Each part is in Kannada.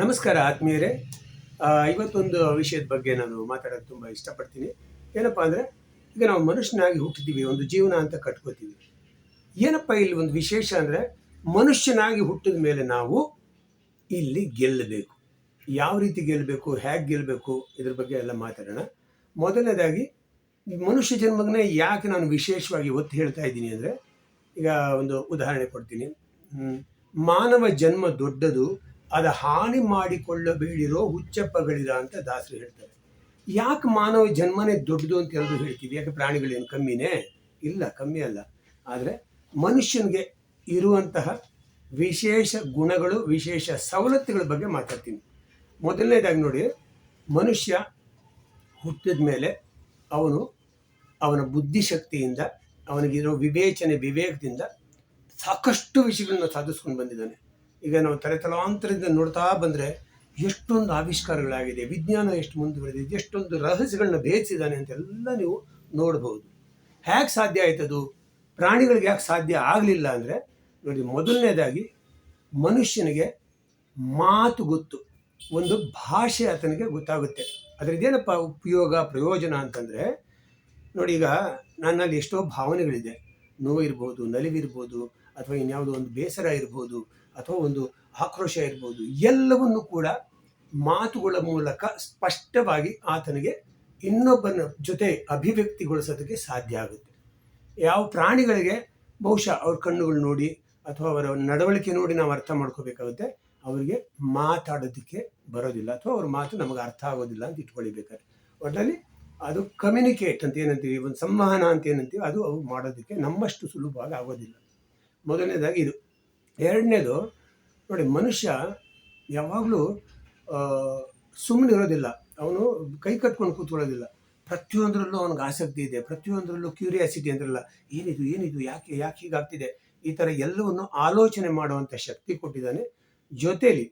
ನಮಸ್ಕಾರ ಆತ್ಮೀಯರೇ. ಇವತ್ತೊಂದು ವಿಷಯದ ಬಗ್ಗೆ ನಾನು ಮಾತಾಡೋದು ತುಂಬ ಇಷ್ಟಪಡ್ತೀನಿ. ಏನಪ್ಪ ಅಂದರೆ, ಈಗ ನಾವು ಮನುಷ್ಯನಾಗಿ ಹುಟ್ಟಿದ್ದೀವಿ, ಒಂದು ಜೀವನ ಅಂತ ಕಟ್ಕೋತೀವಿ. ಏನಪ್ಪ ಇಲ್ಲಿ ಒಂದು ವಿಶೇಷ ಅಂದರೆ, ಮನುಷ್ಯನಾಗಿ ಹುಟ್ಟಿದ ಮೇಲೆ ನಾವು ಇಲ್ಲಿ ಗೆಲ್ಲಬೇಕು. ಯಾವ ರೀತಿ ಗೆಲ್ಲಬೇಕು, ಹೇಗೆ ಗೆಲ್ಲಬೇಕು, ಇದ್ರ ಬಗ್ಗೆ ಎಲ್ಲ ಮಾತಾಡೋಣ. ಮೊದಲನೇದಾಗಿ ಮನುಷ್ಯ ಜನ್ಮಗನೇ ಯಾಕೆ ನಾನು ವಿಶೇಷವಾಗಿ ಒತ್ತು ಹೇಳ್ತಾ ಇದ್ದೀನಿ ಅಂದರೆ, ಈಗ ಒಂದು ಉದಾಹರಣೆ ಕೊಡ್ತೀನಿ. ಮಾನವ ಜನ್ಮ ದೊಡ್ಡದು ಅದ ಹಾನಿ ಮಾಡಿಕೊಳ್ಳಬೇಡಿರೋ ಹುಚ್ಚಪ್ಪಗಳಿದ ಅಂತ ದಾಸರು ಹೇಳ್ತಾರೆ. ಯಾಕೆ ಮಾನವ ಜನ್ಮನೇ ದೊಡ್ಡದು ಅಂತ ಎಲ್ಲರೂ ಹೇಳ್ತೀವಿ? ಯಾಕೆ ಪ್ರಾಣಿಗಳೇನು ಕಮ್ಮಿನೇ? ಇಲ್ಲ, ಕಮ್ಮಿ ಅಲ್ಲ. ಆದರೆ ಮನುಷ್ಯನಿಗೆ ಇರುವಂತಹ ವಿಶೇಷ ಗುಣಗಳು, ವಿಶೇಷ ಸವಲತ್ತುಗಳ ಬಗ್ಗೆ ಮಾತಾಡ್ತೀನಿ. ಮೊದಲನೇದಾಗಿ ನೋಡಿ, ಮನುಷ್ಯ ಹುಟ್ಟಿದ ಮೇಲೆ ಅವನು ಅವನ ಬುದ್ಧಿಶಕ್ತಿಯಿಂದ, ಅವನಿಗಿರೋ ವಿವೇಚನೆ, ವಿವೇಕದಿಂದ ಸಾಕಷ್ಟು ವಿಷಯಗಳನ್ನ ಸಾಧಿಸ್ಕೊಂಡು ಬಂದಿದ್ದಾನೆ. ಈಗ ನಾವು ತಲೆತಲಾಂತರದಿಂದ ನೋಡ್ತಾ ಬಂದರೆ ಎಷ್ಟೊಂದು ಆವಿಷ್ಕಾರಗಳಾಗಿದೆ, ವಿಜ್ಞಾನ ಎಷ್ಟು ಮುಂದುವರೆದಿದೆ ಎಷ್ಟೊಂದು ರಹಸ್ಯಗಳನ್ನ ಭೇದಿಸಿದ್ದಾನೆ ಅಂತೆಲ್ಲ ನೀವು ನೋಡ್ಬೋದು. ಹೇಗೆ ಸಾಧ್ಯ ಆಯ್ತದು? ಪ್ರಾಣಿಗಳಿಗೆ ಯಾಕೆ ಸಾಧ್ಯ ಆಗಲಿಲ್ಲ ಅಂದರೆ, ನೋಡಿ ಮೊದಲನೇದಾಗಿ ಮನುಷ್ಯನಿಗೆ ಮಾತು ಗೊತ್ತು, ಒಂದು ಭಾಷೆ ಆತನಿಗೆ ಗೊತ್ತಾಗುತ್ತೆ. ಅದರದ್ದೇನಪ್ಪ ಉಪಯೋಗ, ಪ್ರಯೋಜನ ಅಂತಂದರೆ, ನೋಡಿ ಈಗ ನನ್ನಲ್ಲಿ ಎಷ್ಟೋ ಭಾವನೆಗಳಿದೆ. ನೋವು ಇರ್ಬೋದು ನಲಿವಿರ್ಬೋದು, ಅಥವಾ ಇನ್ಯಾವುದೋ ಒಂದು ಬೇಸರ ಇರ್ಬೋದು ಅಥವಾ ಒಂದು ಆಕ್ರೋಶ ಇರ್ಬೋದು, ಎಲ್ಲವನ್ನು ಕೂಡ ಮಾತುಗಳ ಮೂಲಕ ಸ್ಪಷ್ಟವಾಗಿ ಆತನಿಗೆ ಇನ್ನೊಬ್ಬನ ಜೊತೆ ಅಭಿವ್ಯಕ್ತಿಗೊಳಿಸೋದಕ್ಕೆ ಸಾಧ್ಯ ಆಗುತ್ತೆ. ಯಾವ ಪ್ರಾಣಿಗಳಿಗೆ ಬಹುಶಃ ಅವ್ರ ಕಣ್ಣುಗಳು ನೋಡಿ ಅಥವಾ ಅವರ ನಡವಳಿಕೆ ನೋಡಿ ನಾವು ಅರ್ಥ ಮಾಡ್ಕೋಬೇಕಾಗುತ್ತೆ, ಅವರಿಗೆ ಮಾತಾಡೋದಕ್ಕೆ ಬರೋದಿಲ್ಲ ಅಥವಾ ಅವ್ರ ಮಾತು ನಮಗೆ ಅರ್ಥ ಆಗೋದಿಲ್ಲ ಅಂತ ಇಟ್ಕೊಳ್ಬೇಕಾದ್ರೆ. ಒಟ್ಟಲ್ಲಿ ಅದು ಕಮ್ಯುನಿಕೇಟ್ ಅಂತ ಏನಂತೀವಿ, ಒಂದು ಸಂವಹನ ಅಂತ ಏನಂತೀವಿ, ಅದು ಅವು ಮಾಡೋದಕ್ಕೆ ನಮ್ಮಷ್ಟು ಸುಲಭವಾಗಿ ಆಗೋದಿಲ್ಲ. ಮೊದಲನೇದಾಗಿ ಇದು. ಎರಡನೇದು, ನೋಡಿ ಮನುಷ್ಯ ಯಾವಾಗಲೂ ಸುಮ್ಮನೆ ಇರೋದಿಲ್ಲ. ಅವನು ಕೈ ಕಟ್ಕೊಂಡು ಕೂತ್ಕೊಳ್ಳೋದಿಲ್ಲ. ಪ್ರತಿಯೊಂದರಲ್ಲೂ ಅವನಿಗೆ ಆಸಕ್ತಿ ಇದೆ, ಪ್ರತಿಯೊಂದರಲ್ಲೂ ಕ್ಯೂರಿಯಾಸಿಟಿ ಅಂದ್ರಲ್ಲ, ಏನಿದು ಏನಿದು, ಯಾಕೆ ಯಾಕೆ ಹೀಗಾಗ್ತಿದೆ? ಈ ಥರ ಎಲ್ಲವನ್ನು ಆಲೋಚನೆ ಮಾಡುವಂಥ ಶಕ್ತಿ ಕೊಟ್ಟಿದ್ದಾನೆ ಜೊತೇಲಿ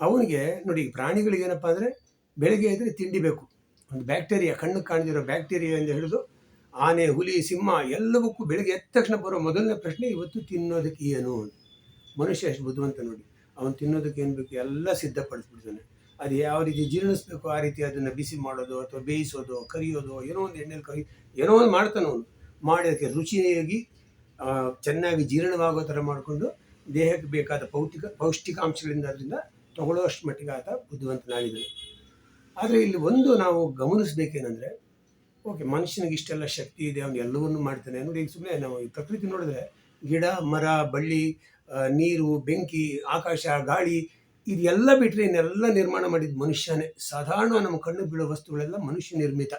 ಅವನಿಗೆ, ನೋಡಿ ಪ್ರಾಣಿಗಳಿಗೆ ಏನಪ್ಪ ಅಂದರೆ, ಬೆಳಗ್ಗೆ ಇದ್ದರೆ ತಿಂಡಿ ಬೇಕು. ಒಂದು ಬ್ಯಾಕ್ಟೀರಿಯಾ, ಕಣ್ಣು ಕಾಣದಿರೋ ಬ್ಯಾಕ್ಟೀರಿಯಾ ಎಂದು ಹಿಡಿದು ಆನೆ, ಹುಲಿ, ಸಿಂಹ ಎಲ್ಲವಕ್ಕೂ ಬೆಳಗ್ಗೆ ಎದ್ದ ತಕ್ಷಣ ಬರೋ ಮೊದಲನೇ ಪ್ರಶ್ನೆ, ಇವತ್ತು ತಿನ್ನೋದಕ್ಕೆ ಏನು? ಅಂತ. ಮನುಷ್ಯ ಎಷ್ಟು ಬುದ್ಧಿವಂತ ನೋಡಿ. ಅವನು ತಿನ್ನೋದಕ್ಕೆ ಏನು ಬೇಕು ಎಲ್ಲ ಸಿದ್ಧಪಡಿಸ್ಬಿಡ್ತಾನೆ. ಅದು ಯಾವ ರೀತಿ ಜೀರ್ಣಿಸ್ಬೇಕು ಆ ರೀತಿ ಅದನ್ನು ಬಿಸಿ ಮಾಡೋದು ಅಥವಾ ಬೇಯಿಸೋದು, ಕರಿಯೋದು, ಏನೋ ಒಂದು ಎಣ್ಣೆಲಿ ಕರಿ, ಏನೋ ಒಂದು ಮಾಡ್ತಾನೆ ಅವನು. ಮಾಡಿ ಅದಕ್ಕೆ ರುಚಿಯಾಗಿ ಚೆನ್ನಾಗಿ ಜೀರ್ಣವಾಗೋ ಥರ ಮಾಡಿಕೊಂಡು ದೇಹಕ್ಕೆ ಬೇಕಾದ ಪೌಷ್ಟಿಕ, ಪೌಷ್ಟಿಕಾಂಶಗಳಿಂದ ಅದರಿಂದ ತಗೊಳ್ಳೋಷ್ಟು ಮಟ್ಟಿಗೆ ಆತ ಬುದ್ಧಿವಂತನಾಗಿದ್ದಾನೆ. ಆದರೆ ಇಲ್ಲಿ ಒಂದು ನಾವು ಗಮನಿಸಬೇಕೇನೆಂದರೆ, ಓಕೆ, ಮನುಷ್ಯನಿಗೆ ಇಷ್ಟೆಲ್ಲ ಶಕ್ತಿ ಇದೆ, ಅವನು ಎಲ್ಲವನ್ನೂ ಮಾಡ್ತಾನೆ. ನೋಡಿ, ಈಗ ಸುಮ್ಮನೆ ನಾವು ಈ ಪ್ರಕೃತಿ ನೋಡಿದ್ರೆ ಗಿಡ, ಮರ, ಬಳ್ಳಿ ನೀರು, ಬೆಂಕಿ, ಆಕಾಶ, ಗಾಳಿ ಇದೆಲ್ಲ ಬಿಟ್ಟರೆ ಇನ್ನೆಲ್ಲ ನಿರ್ಮಾಣ ಮಾಡಿದ ಮನುಷ್ಯನೇ. ಸಾಧಾರಣ ನಮ್ಮ ಕಣ್ಣು ಬೀಳೋ ವಸ್ತುಗಳೆಲ್ಲ ಮನುಷ್ಯ ನಿರ್ಮಿತ.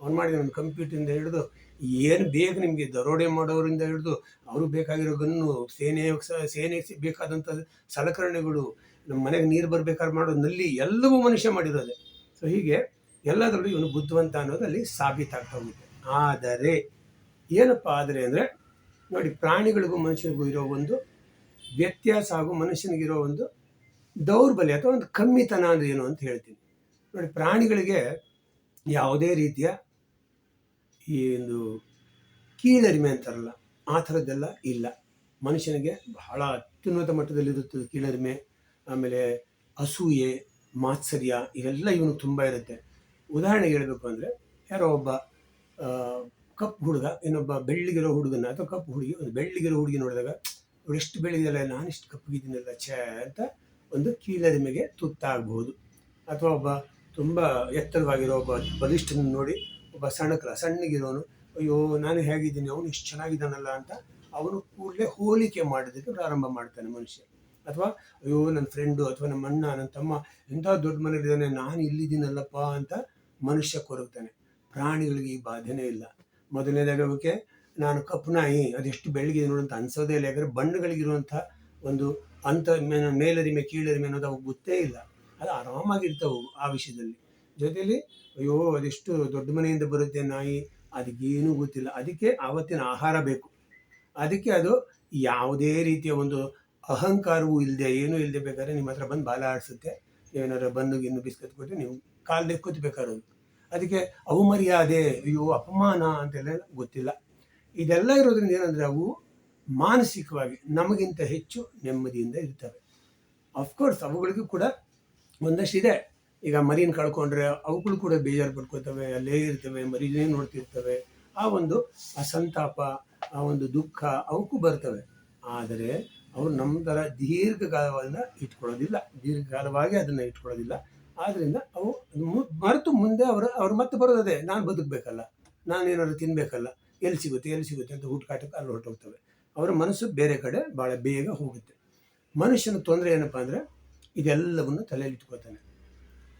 ಅವ್ನು ಮಾಡಿದ ಒಂದು ಕಂಪ್ಯೂಟರಿಂದ ಹಿಡಿದು ಏನು ಬೇಕು ನಿಮಗೆ ದರೋಡೆ ಮಾಡೋರಿಂದ ಹಿಡಿದು ಅವರು ಬೇಕಾಗಿರೋ ಗನ್ನು, ಸೇನೆ ಸೇನೆ ಬೇಕಾದಂಥ ಸಲಕರಣೆಗಳು, ನಮ್ಮ ಮನೆಗೆ ನೀರು ಬರಬೇಕಾದ್ರೆ ಮಾಡೋ ನಲ್ಲಿ ಎಲ್ಲವೂ ಮನುಷ್ಯ ಮಾಡಿರೋದೆ. ಸೊ ಹೀಗೆ ಎಲ್ಲದರಲ್ಲೂ ಇವನು ಬುದ್ಧಿವಂತ ಅನ್ನೋದು ಅಲ್ಲಿ ಸಾಬೀತಾಗ್ತಾ ಹೋಗುತ್ತೆ. ಆದರೆ, ಏನಪ್ಪ ಆದರೆ ಅಂದರೆ, ನೋಡಿ, ಪ್ರಾಣಿಗಳಿಗೂ ಮನುಷ್ಯರಿಗೂ ಇರೋ ಒಂದು ವ್ಯತ್ಯಾಸ ಹಾಗೂ ಮನುಷ್ಯನಿಗಿರೋ ಒಂದು ದೌರ್ಬಲ್ಯ ಅಥವಾ ಒಂದು ಕಮ್ಮಿತನ ಅಂದ್ರೆ ಏನು ಅಂತ ಹೇಳ್ತೀನಿ. ನೋಡಿ, ಪ್ರಾಣಿಗಳಿಗೆ ಯಾವುದೇ ರೀತಿಯ ಈ ಒಂದು ಕೀಳರಿಮೆ ಅಂತಾರಲ್ಲ, ಆ ಥರದ್ದೆಲ್ಲ ಇಲ್ಲ. ಮನುಷ್ಯನಿಗೆ ಬಹಳ ಅತ್ಯುನ್ನತ ಮಟ್ಟದಲ್ಲಿರುತ್ತದೆ ಕೀಳರಿಮೆ, ಆಮೇಲೆ ಅಸೂಯೆ, ಮಾತ್ಸರ್ಯ, ಇವೆಲ್ಲ ಇವನು ತುಂಬ ಇರುತ್ತೆ. ಉದಾಹರಣೆಗೆ ಹೇಳಬೇಕು ಅಂದರೆ, ಯಾರೋ ಒಬ್ಬ ಕಪ್ಪು ಹುಡುಗ, ಇನ್ನೊಬ್ಬ ಬೆಳ್ಳಿಗಿರೋ ಹುಡುಗನ ಅಥವಾ ಕಪ್ಪು ಹುಡುಗಿ, ಒಂದು ಬೆಳ್ಳಿಗಿರೋ ಹುಡುಗಿ ನೋಡಿದಾಗ ಅವ್ಳು ಎಷ್ಟು ನಾನಿಷ್ಟು ನಾನು ಇಷ್ಟು ಕಪ್ಪಗಿದ್ದೀನಲ್ಲ ಛೇ ಅಂತ ಒಂದು ಕೀಳರಿಮೆಗೆ ತುತ್ತಾಗಬಹುದು ಅಥವಾ ಒಬ್ಬ ತುಂಬ ಎತ್ತರವಾಗಿರೋ ಒಬ್ಬ ಬಲಿಷ್ಠನ ನೋಡಿ ಒಬ್ಬ ಸಣ್ಣಕಲ ಸಣ್ಣಗಿರೋನು, ಅಯ್ಯೋ, ನಾನು ಹೇಗಿದ್ದೀನಿ? ಅವನು ಇಷ್ಟು ಚೆನ್ನಾಗಿದ್ದಾನಲ್ಲ ಅಂತ ಅವನು ಕೂಡಲೇ ಹೋಲಿಕೆ ಮಾಡೋದಕ್ಕೆ ಪ್ರಾರಂಭ ಮಾಡ್ತಾನೆ ಮನುಷ್ಯ. ಅಥವಾ, ಅಯ್ಯೋ, ನನ್ನ ಫ್ರೆಂಡು ಅಥವಾ ನಮ್ಮ ಅಣ್ಣ, ನನ್ನ ತಮ್ಮ ಎಂಥ ದೊಡ್ಡ ಮನೆಯಲ್ಲಿದ್ದಾನೆ, ನಾನು ಇಲ್ಲಿದ್ದೀನಲ್ಲಪ್ಪ ಅಂತ ಮನುಷ್ಯ ಕೊರಗ್ತಾನೆ. ಪ್ರಾಣಿಗಳಿಗೆ ಈ ಬಾಧೆನೇ ಇಲ್ಲ. ಮೊದಲನೇದಾಗಿ ಅವಕ್ಕೆ ನಾನು ಕಪ್ಪು ನಾಯಿ ಅದೆಷ್ಟು ಬೆಳಗಿದೆ ನೋಡು ಅಂತ ಅನ್ಸೋದೇ ಇಲ್ಲ. ಯಾಕಂದರೆ ಬಣ್ಣಗಳಿಗಿರುವಂಥ ಒಂದು ಅಂತ ಮೇಲರಿಮೆ, ಕೀಳರಿಮೆ ಅನ್ನೋದು ಅವು ಗೊತ್ತೇ ಇಲ್ಲ. ಅದು ಆರಾಮಾಗಿರ್ತವೆ ಆ ವಿಷಯದಲ್ಲಿ. ಜೊತೆಯಲ್ಲಿ ಅಯ್ಯೋ, ಅದೆಷ್ಟು ದೊಡ್ಡ ಮನೆಯಿಂದ ಬರುತ್ತೆ ನಾಯಿ? ಅದಕ್ಕೇನೂ ಗೊತ್ತಿಲ್ಲ. ಅದಕ್ಕೆ ಆವತ್ತಿನ ಆಹಾರ ಬೇಕು. ಅದಕ್ಕೆ ಅದು ಯಾವುದೇ ರೀತಿಯ ಒಂದು ಅಹಂಕಾರವೂ ಇಲ್ಲದೆ ಏನೂ ಇಲ್ಲದೆ ಬೇಕಾದ್ರೆ ನಿಮ್ಮ ಹತ್ರ ಬಂದು ಬಾಲ ಆಡಿಸುತ್ತೆ. ಏನಾದ್ರು ಬಂದು ಇನ್ನು ಬಿಸ್ಕತ್ ಕೊಟ್ಟು ನೀವು ಕಾಲ್ದೆ ಕೂತ್ಬೇಕಾರೋದು ಅದಕ್ಕೆ ಅವಮರ್ಯಾದೆ, ಅಯ್ಯೋ, ಅಪಮಾನ ಅಂತೆಲ್ಲ ಗೊತ್ತಿಲ್ಲ. ಇದೆಲ್ಲ ಇರೋದ್ರಿಂದ ಏನಂದರೆ ಅವು ಮಾನಸಿಕವಾಗಿ ನಮಗಿಂತ ಹೆಚ್ಚು ನೆಮ್ಮದಿಯಿಂದ ಇರ್ತವೆ. ಅಫ್ಕೋರ್ಸ್ ಅವುಗಳಿಗೂ ಕೂಡ ಒಂದಷ್ಟು ಇದೆ. ಈಗ ಮರಿನ ಕಳ್ಕೊಂಡ್ರೆ ಅವುಗಳು ಕೂಡ ಬೇಜಾರು ಪಡ್ಕೋತವೆ ಅಲ್ಲೇ ಇರ್ತವೆ, ಮರಿನೇ ನೋಡ್ತಿರ್ತವೆ. ಆ ಒಂದು ಅಸಂತಾಪ ಸಂತಾಪ ಆ ಒಂದು ದುಃಖ ಅವಕ್ಕೂ ಬರ್ತವೆ. ಆದರೆ ಅವ್ರು ನಮ್ಮ ಥರ ದೀರ್ಘಕಾಲವನ್ನ ಇಟ್ಕೊಳ್ಳೋದಿಲ್ಲ. ದೀರ್ಘಕಾಲವಾಗಿ ಅದನ್ನು ಇಟ್ಕೊಳ್ಳೋದಿಲ್ಲ. ಆದ್ದರಿಂದ ಅವು ಮರೆತು ಮುಂದೆ ಅವರು, ಅವ್ರು ಮತ್ತೆ ಬರೋದೇ ನಾನು ಬದುಕಬೇಕಲ್ಲ ನಾನು ಏನಾದರೂ ತಿನ್ಬೇಕಲ್ಲ ಎಲ್ಲಿ ಸಿಗುತ್ತೆ ಎಲ್ಲಿ ಸಿಗುತ್ತೆ ಅಂತ ಹುಡುಕಾಟಕ್ಕೆ ಅಲ್ಲಿ ಹೊರಟೋಗ್ತವೆ. ಅವರ ಮನಸ್ಸು ಬೇರೆ ಕಡೆ ಭಾಳ ಬೇಗ ಹೋಗುತ್ತೆ. ಮನುಷ್ಯನ ತೊಂದರೆ ಏನಪ್ಪ ಅಂದರೆ ಇದೆಲ್ಲವನ್ನು ತಲೆಯಲ್ಲಿ ಇಟ್ಕೋತಾನೆ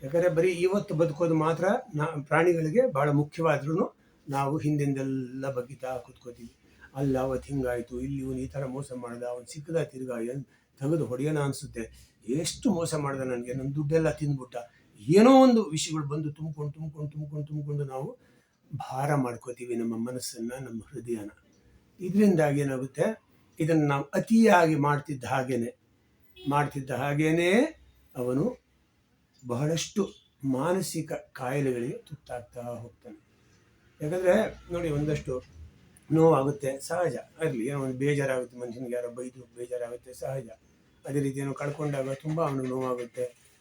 ಯಾಕಂದರೆ ಬರೀ ಇವತ್ತು ಬದುಕೋದು ಮಾತ್ರ ನಾ, ಪ್ರಾಣಿಗಳಿಗೆ ಭಾಳ ಮುಖ್ಯವಾದ್ರೂ ನಾವು ಹಿಂದಿಂದೆಲ್ಲ ಬಗ್ಗಿತಾ ಕೂತ್ಕೋತೀವಿ. ಅಲ್ಲಿ, ಅವತ್ತು ಹಿಂಗಾಯಿತು, ಇಲ್ಲಿ ಇವನು ಈ ಥರ ಮೋಸ ಮಾಡ್ದ, ಅವನು ಸಿಕ್ಕದ ತಿರ್ಗಾ ಏನು ತೆಗೆದು ಹೊಡೆಯೋಣ ಅನಿಸುತ್ತೆ. ಎಷ್ಟು ಮೋಸ ಮಾಡ್ದ ನನಗೆ ನನ್ನ ದುಡ್ಡೆಲ್ಲ ತಿಂದ್ಬಿಟ್ಟ. ಏನೋ ಒಂದು ವಿಷಯಗಳು ಬಂದು ತುಂಬ್ಕೊಂಡು ತುಂಬ್ಕೊಂಡು ತುಂಬ್ಕೊಂಡು ತುಂಬ್ಕೊಂಡು ನಾವು ಭಾರ ಮಾಡ್ಕೋತೀವಿ ನಮ್ಮ ಮನಸ್ಸನ್ನು, ನಮ್ಮ ಹೃದಯನ. ಇದರಿಂದಾಗಿ ಏನಾಗುತ್ತೆ? ಇದನ್ನು ನಾವು ಅತಿಯಾಗಿ ಮಾಡ್ತಿದ್ದ ಹಾಗೇನೆ. ಮಾಡ್ತಿದ್ದ ಹಾಗೇನೇ ಅವನು ಬಹಳಷ್ಟು ಮಾನಸಿಕ ಕಾಯಿಲೆಗಳಿಗೆ ತುತ್ತಾಗ್ತಾ ಹೋಗ್ತಾನೆ. ಯಾಕಂದರೆ ನೋಡಿ ಒಂದಷ್ಟು ನೋವಾಗುತ್ತೆ, ಸಹಜ. ಇರಲಿ, ಏನೋ ಒಂದು ಬೇಜಾರಾಗುತ್ತೆ, ಮನುಷ್ಯನಿಗೆ ಯಾರೋ ಬೈದು ಬೇಜಾರಾಗುತ್ತೆ, ಸಹಜ. ಅದೇ ರೀತಿ ಏನೋ ಕಳ್ಕೊಂಡಾಗ ತುಂಬ ಅವನಿಗೆ ನೋವಾಗುತ್ತೆ,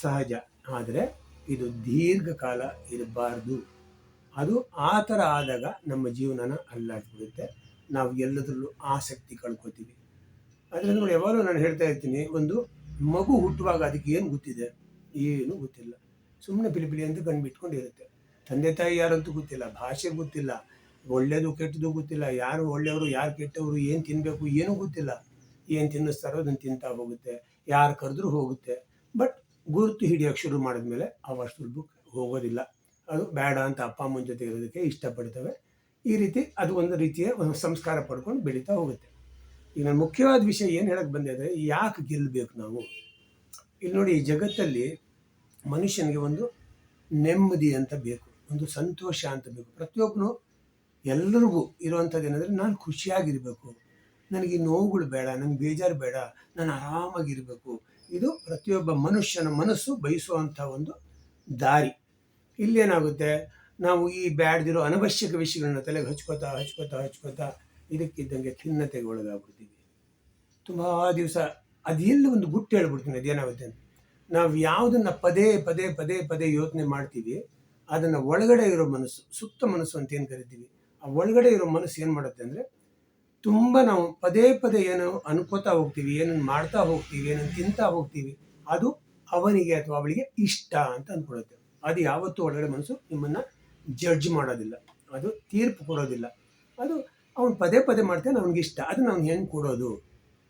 ಸಹಜ. ಆದರೆ ಇದು ದೀರ್ಘಕಾಲ ಇರಬಾರ್ದು. ಅದು ಆ ಥರ ಆದಾಗ ನಮ್ಮ ಜೀವನನ ಅಲ್ಲಾಡ್ಬಿಡುತ್ತೆ. ನಾವು ಎಲ್ಲದರಲ್ಲೂ ಆಸಕ್ತಿ ಕಳ್ಕೊತೀವಿ. ಅದರಿಂದ ನೋಡಿ, ಯಾವಾಗಲೂ ನಾನು ಹೇಳ್ತಾ ಇರ್ತೀನಿ, ಒಂದು ಮಗು ಹುಟ್ಟುವಾಗ ಅದಕ್ಕೆ ಏನು ಗೊತ್ತಿದೆ? ಏನು ಗೊತ್ತಿಲ್ಲ. ಸುಮ್ಮನೆ ಪಿಲಿಪಿಲಿ ಅಂತ ಕಣ್ಣು ಬಿಟ್ಕೊಂಡಿರುತ್ತೆ ತಂದೆ ತಾಯಿ ಯಾರಂತೂ ಗೊತ್ತಿಲ್ಲ, ಭಾಷೆ ಗೊತ್ತಿಲ್ಲ, ಒಳ್ಳೇದು ಕೆಟ್ಟದ್ದು ಗೊತ್ತಿಲ್ಲ, ಯಾರು ಒಳ್ಳೆಯವರು, ಯಾರು ಕೆಟ್ಟವರು, ಏನು ತಿನ್ನಬೇಕು, ಏನೂ ಗೊತ್ತಿಲ್ಲ. ಏನು ತಿನ್ನಿಸ್ತಾರೋ ಅದನ್ನು ತಿಂತಾ ಹೋಗುತ್ತೆ, ಯಾರು ಕರೆದ್ರೂ ಹೋಗುತ್ತೆ. ಬಟ್ ಗುರುತು ಹಿಡಿಯೋಕ್ಕೆ ಶುರು ಮಾಡಿದ್ಮೇಲೆ ಅವಷ್ಟು ಬುಕ್ ಹೋಗೋದಿಲ್ಲ. ಅದು ಬೇಡ ಅಂತ ಅಪ್ಪ ಅಮ್ಮನ ಜೊತೆ ಇರೋದಕ್ಕೆ ಇಷ್ಟಪಡ್ತವೆ. ಈ ರೀತಿ ಅದು ಒಂದು ರೀತಿಯ ಒಂದು ಸಂಸ್ಕಾರ ಪಡ್ಕೊಂಡು ಬೆಳೀತಾ ಹೋಗುತ್ತೆ. ಈಗ ನಾನು ಮುಖ್ಯವಾದ ವಿಷಯ ಏನು ಹೇಳಕ್ಕೆ ಬಂದೆ ಅಂದರೆ ಯಾಕೆ ಗೆಲ್ಲಬೇಕು ನಾವು? ಇಲ್ಲಿ ನೋಡಿ ಈ ಜಗತ್ತಲ್ಲಿ ಮನುಷ್ಯನಿಗೆ ಒಂದು ನೆಮ್ಮದಿ ಅಂತ ಬೇಕು, ಒಂದು ಸಂತೋಷ ಅಂತ ಬೇಕು. ಪ್ರತಿಯೊಬ್ಬನು ಎಲ್ಲರಿಗೂ ಇರುವಂಥದ್ದು ಏನಂದರೆ ನಾನು ಖುಷಿಯಾಗಿರಬೇಕು, ನನಗೆ ಈ ನೋವುಗಳು ಬೇಡ ನನಗೆ ಬೇಜಾರು ಬೇಡ, ನಾನು ಆರಾಮಾಗಿರಬೇಕು. ಇದು ಪ್ರತಿಯೊಬ್ಬ ಮನುಷ್ಯನ ಮನಸ್ಸು ಬಯಸುವಂಥ ಒಂದು ದಾರಿ. ಇಲ್ಲೇನಾಗುತ್ತೆ? ನಾವು ಈ ಬ್ಯಾಡ್ದಿರೋ ಅನವಶ್ಯಕ ವಿಷಯಗಳನ್ನ ತಲೆಗೆ ಹಚ್ಕೋತಾ ಹಚ್ಕೋತಾ ಹಚ್ಕೋತಾ ಇದಕ್ಕಿದ್ದಂಗೆ ಖಿನ್ನತೆಗೆ ಒಳಗಾಗ್ಬಿಡ್ತೀವಿ. ತುಂಬ ದಿವಸ ಅದೆಲ್ಲ ಒಂದು ಗುಟ್ಟು ಹೇಳ್ಬಿಡ್ತೀನಿ ಅದೇನಾಗುತ್ತೆ ನಾವು ಯಾವುದನ್ನು ಪದೇ ಪದೇ ಪದೇ ಪದೇ ಯೋಚನೆ ಮಾಡ್ತೀವಿ, ಅದನ್ನು ಒಳಗಡೆ ಇರೋ ಮನಸ್ಸು ಸುಪ್ತ ಮನಸ್ಸು ಅಂತ ಏನು ಕರಿತೀವಿ? ಆ ಒಳಗಡೆ ಇರೋ ಮನಸ್ಸು ಏನು ಮಾಡುತ್ತೆ ಅಂದರೆ ತುಂಬ ನಾವು ಪದೇ ಪದೇ ಏನು ಅನ್ಕೋತಾ ಹೋಗ್ತೀವಿ ಏನನ್ನು ಮಾಡ್ತಾ ಹೋಗ್ತೀವಿ ಏನನ್ನು ತಿಂತಾ ಹೋಗ್ತೀವಿ, ಅದು ಅವನಿಗೆ ಅಥವಾ ಅವಳಿಗೆ ಇಷ್ಟ ಅಂತ ಅಂದ್ಕೊಳ್ಳುತ್ತೆ ಅದು ಯಾವತ್ತೂ ಒಳಗಡೆ ಮನಸ್ಸು ನಿಮ್ಮನ್ನು ಜಡ್ಜ್ ಮಾಡೋದಿಲ್ಲ. ಅದು ತೀರ್ಪು ಕೊಡೋದಿಲ್ಲ. ಅದು ಅವನು ಪದೇ ಪದೇ ಮಾಡ್ತಾನೆ ಅವ್ನಿಗೆ ಇಷ್ಟ. ಅದನ್ನ ಅವ್ನು ಹೆಂಗೆ ಕೊಡೋದು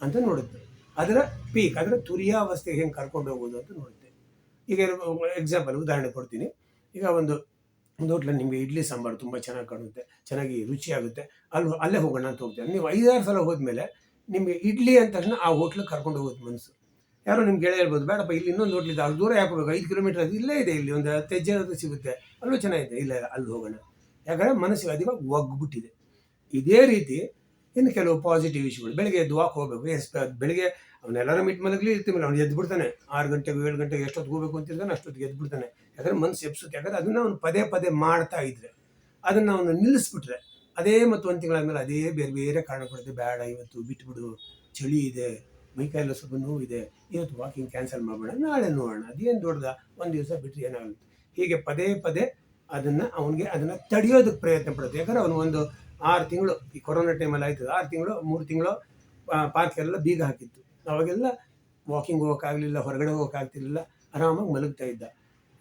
ಅಂತ ನೋಡುತ್ತೆ. ಅದರ ಪೀಕ್ ಅದರ ತುರಿಯಾವಸ್ಥೆಗೆ ಹೆಂಗೆ ಕರ್ಕೊಂಡು ಹೋಗೋದು ಅಂತ ನೋಡುತ್ತೆ. ಈಗ ಎಕ್ಸಾಂಪಲ್ ಉದಾಹರಣೆ ಕೊಡ್ತೀನಿ. ಈಗ ಒಂದು ಒಂದು ಹೋಟ್ಲಲ್ಲಿ ನಿಮಗೆ ಇಡ್ಲಿ ಸಾಂಬಾರು ತುಂಬ ಚೆನ್ನಾಗಿ ಕಾಣುತ್ತೆ. ಚೆನ್ನಾಗಿ ರುಚಿಯಾಗುತ್ತೆ. ಅಲ್ಲಿ ಅಲ್ಲೇ ಹೋಗೋಣ ಅಂತ ಹೋಗ್ತಾರೆ ನೀವು ಐದಾರು ಸಲ ಹೋದ್ಮೇಲೆ ನಿಮಗೆ ಇಡ್ಲಿ ಅಂದ ತಕ್ಷಣ ಆ ಹೋಟ್ಲಿಗೆ ಕರ್ಕೊಂಡು ಹೋಗೋದು ಮನಸ್ಸು. ಯಾರೋ ನಿಮ್ಗೆ ಗೆಳೆಯ ಹೇಳ್ಬೋದು, ಬೇಡಪ್ಪ, ಇಲ್ಲಿ ಇನ್ನೊಂದು ನೋಡ್ಲಿದ್ದೆ ಅಲ್ಲಿ ದೂರ ಯಾಕೆ ಹೋಗಬೇಕು? ಐದು ಕಿಲೋಮೀಟರ್ ಅದು ಇಲ್ಲೇ ಇದೆ ಇಲ್ಲಿ, ಒಂದು ತೆಜ್ಜೆ ಅದು ಸಿಗುತ್ತೆ. ಅಲ್ಲೂ ಚೆನ್ನಾಗಿದೆ, ಇಲ್ಲ ಅಲ್ಲಿ ಹೋಗೋಣ. ಯಾಕಂದರೆ ಮನಸ್ಸಿಗೆ ಅದಿವಾಗ ಒಗ್ಬಿಟ್ಟಿದೆ. ಇದೇ ರೀತಿ ಇನ್ನು ಕೆಲವು ಪಾಸಿಟಿವ್ ವಿಷಯಗಳು ಬೆಳಗ್ಗೆ ಎದ್ದು ವಾಕ್ ಹೋಗ್ಬೇಕು. ಎಸ್ ಬೆಳಿಗ್ಗೆ ಅವನೆಲ್ಲರ ಮಿಟ್ ಮಲಗಲಿ ಇರ್ತೀವಲ್ಲ ಅವ್ನು ಎದ್ದು ಬಿಡ್ತಾನೆ. ಆರು ಗಂಟೆಗೆ ಏಳು ಗಂಟೆಗೆ ಎಷ್ಟೊತ್ತು ಹೋಗ್ಬೇಕು ಅಂತಿರ್ತಾನೆ ಅಷ್ಟೊತ್ತಿಗೆ ಎದ್ದು ಬಿಡ್ತಾನೆ. ಯಾಕಂದರೆ ಮನಸ್ಸು ಎಪ್ಸುತ್ತೆ ಯಾಕಂದರೆ ಅದನ್ನ ಅವನು ಪದೇ ಪದೇ ಮಾಡ್ತಾ ಇದ್ರೆ, ಅದನ್ನು ಅವನು ನಿಲ್ಲಿಸ್ಬಿಟ್ರೆ, ಅದೇ ಮತ್ತು ಒಂದು ತಿಂಗಳಾದ್ಮೇಲೆ ಅದೇ ಬೇರೆ ಬೇರೆ ಕಾರಣ ಕೊಡುತ್ತೆ ಬೇಡ, ಇವತ್ತು ಬಿಟ್ಬಿಡು, ಚಳಿ ಇದೆ ಮೈಕೈಲ್ಲ ಸ್ವಲ್ಪ ನೋವಿದೆ ಇವತ್ತು ವಾಕಿಂಗ್ ಕ್ಯಾನ್ಸಲ್ ಮಾಡಬೇಡ, ನಾಳೆ ನೋಡೋಣ. ಅದೇನು ದೊಡ್ಡದ? ಒಂದು ದಿವಸ ಬಿಟ್ಟರೆ ಏನಾಗುತ್ತೆ? ಹೀಗೆ ಪದೇ ಪದೇ ಅದನ್ನು ಅವನಿಗೆ ಅದನ್ನು ತಡೆಯೋದಕ್ಕೆ ಪ್ರಯತ್ನ ಪಡುತ್ತೆ ಯಾಕಂದರೆ ಅವನು ಒಂದು ಆರು ತಿಂಗಳು, ಈ ಕೊರೋನಾ ಟೈಮಲ್ಲಿ ಆಯ್ತದೆ ಆರು ತಿಂಗಳು, ಮೂರು ತಿಂಗಳು ಪಾರ್ಕೆಲ್ಲ ಬೀಗ ಹಾಕಿತ್ತು. ಅವಾಗೆಲ್ಲ ವಾಕಿಂಗ್ ಹೋಗೋಕ್ಕಾಗಲಿಲ್ಲ, ಹೊರಗಡೆ ಹೋಗೋಕ್ಕಾಗ್ತಿರ್ಲಿಲ್ಲ, ಆರಾಮಾಗಿ ಮಲಗ್ತಾ ಇದ್ದ.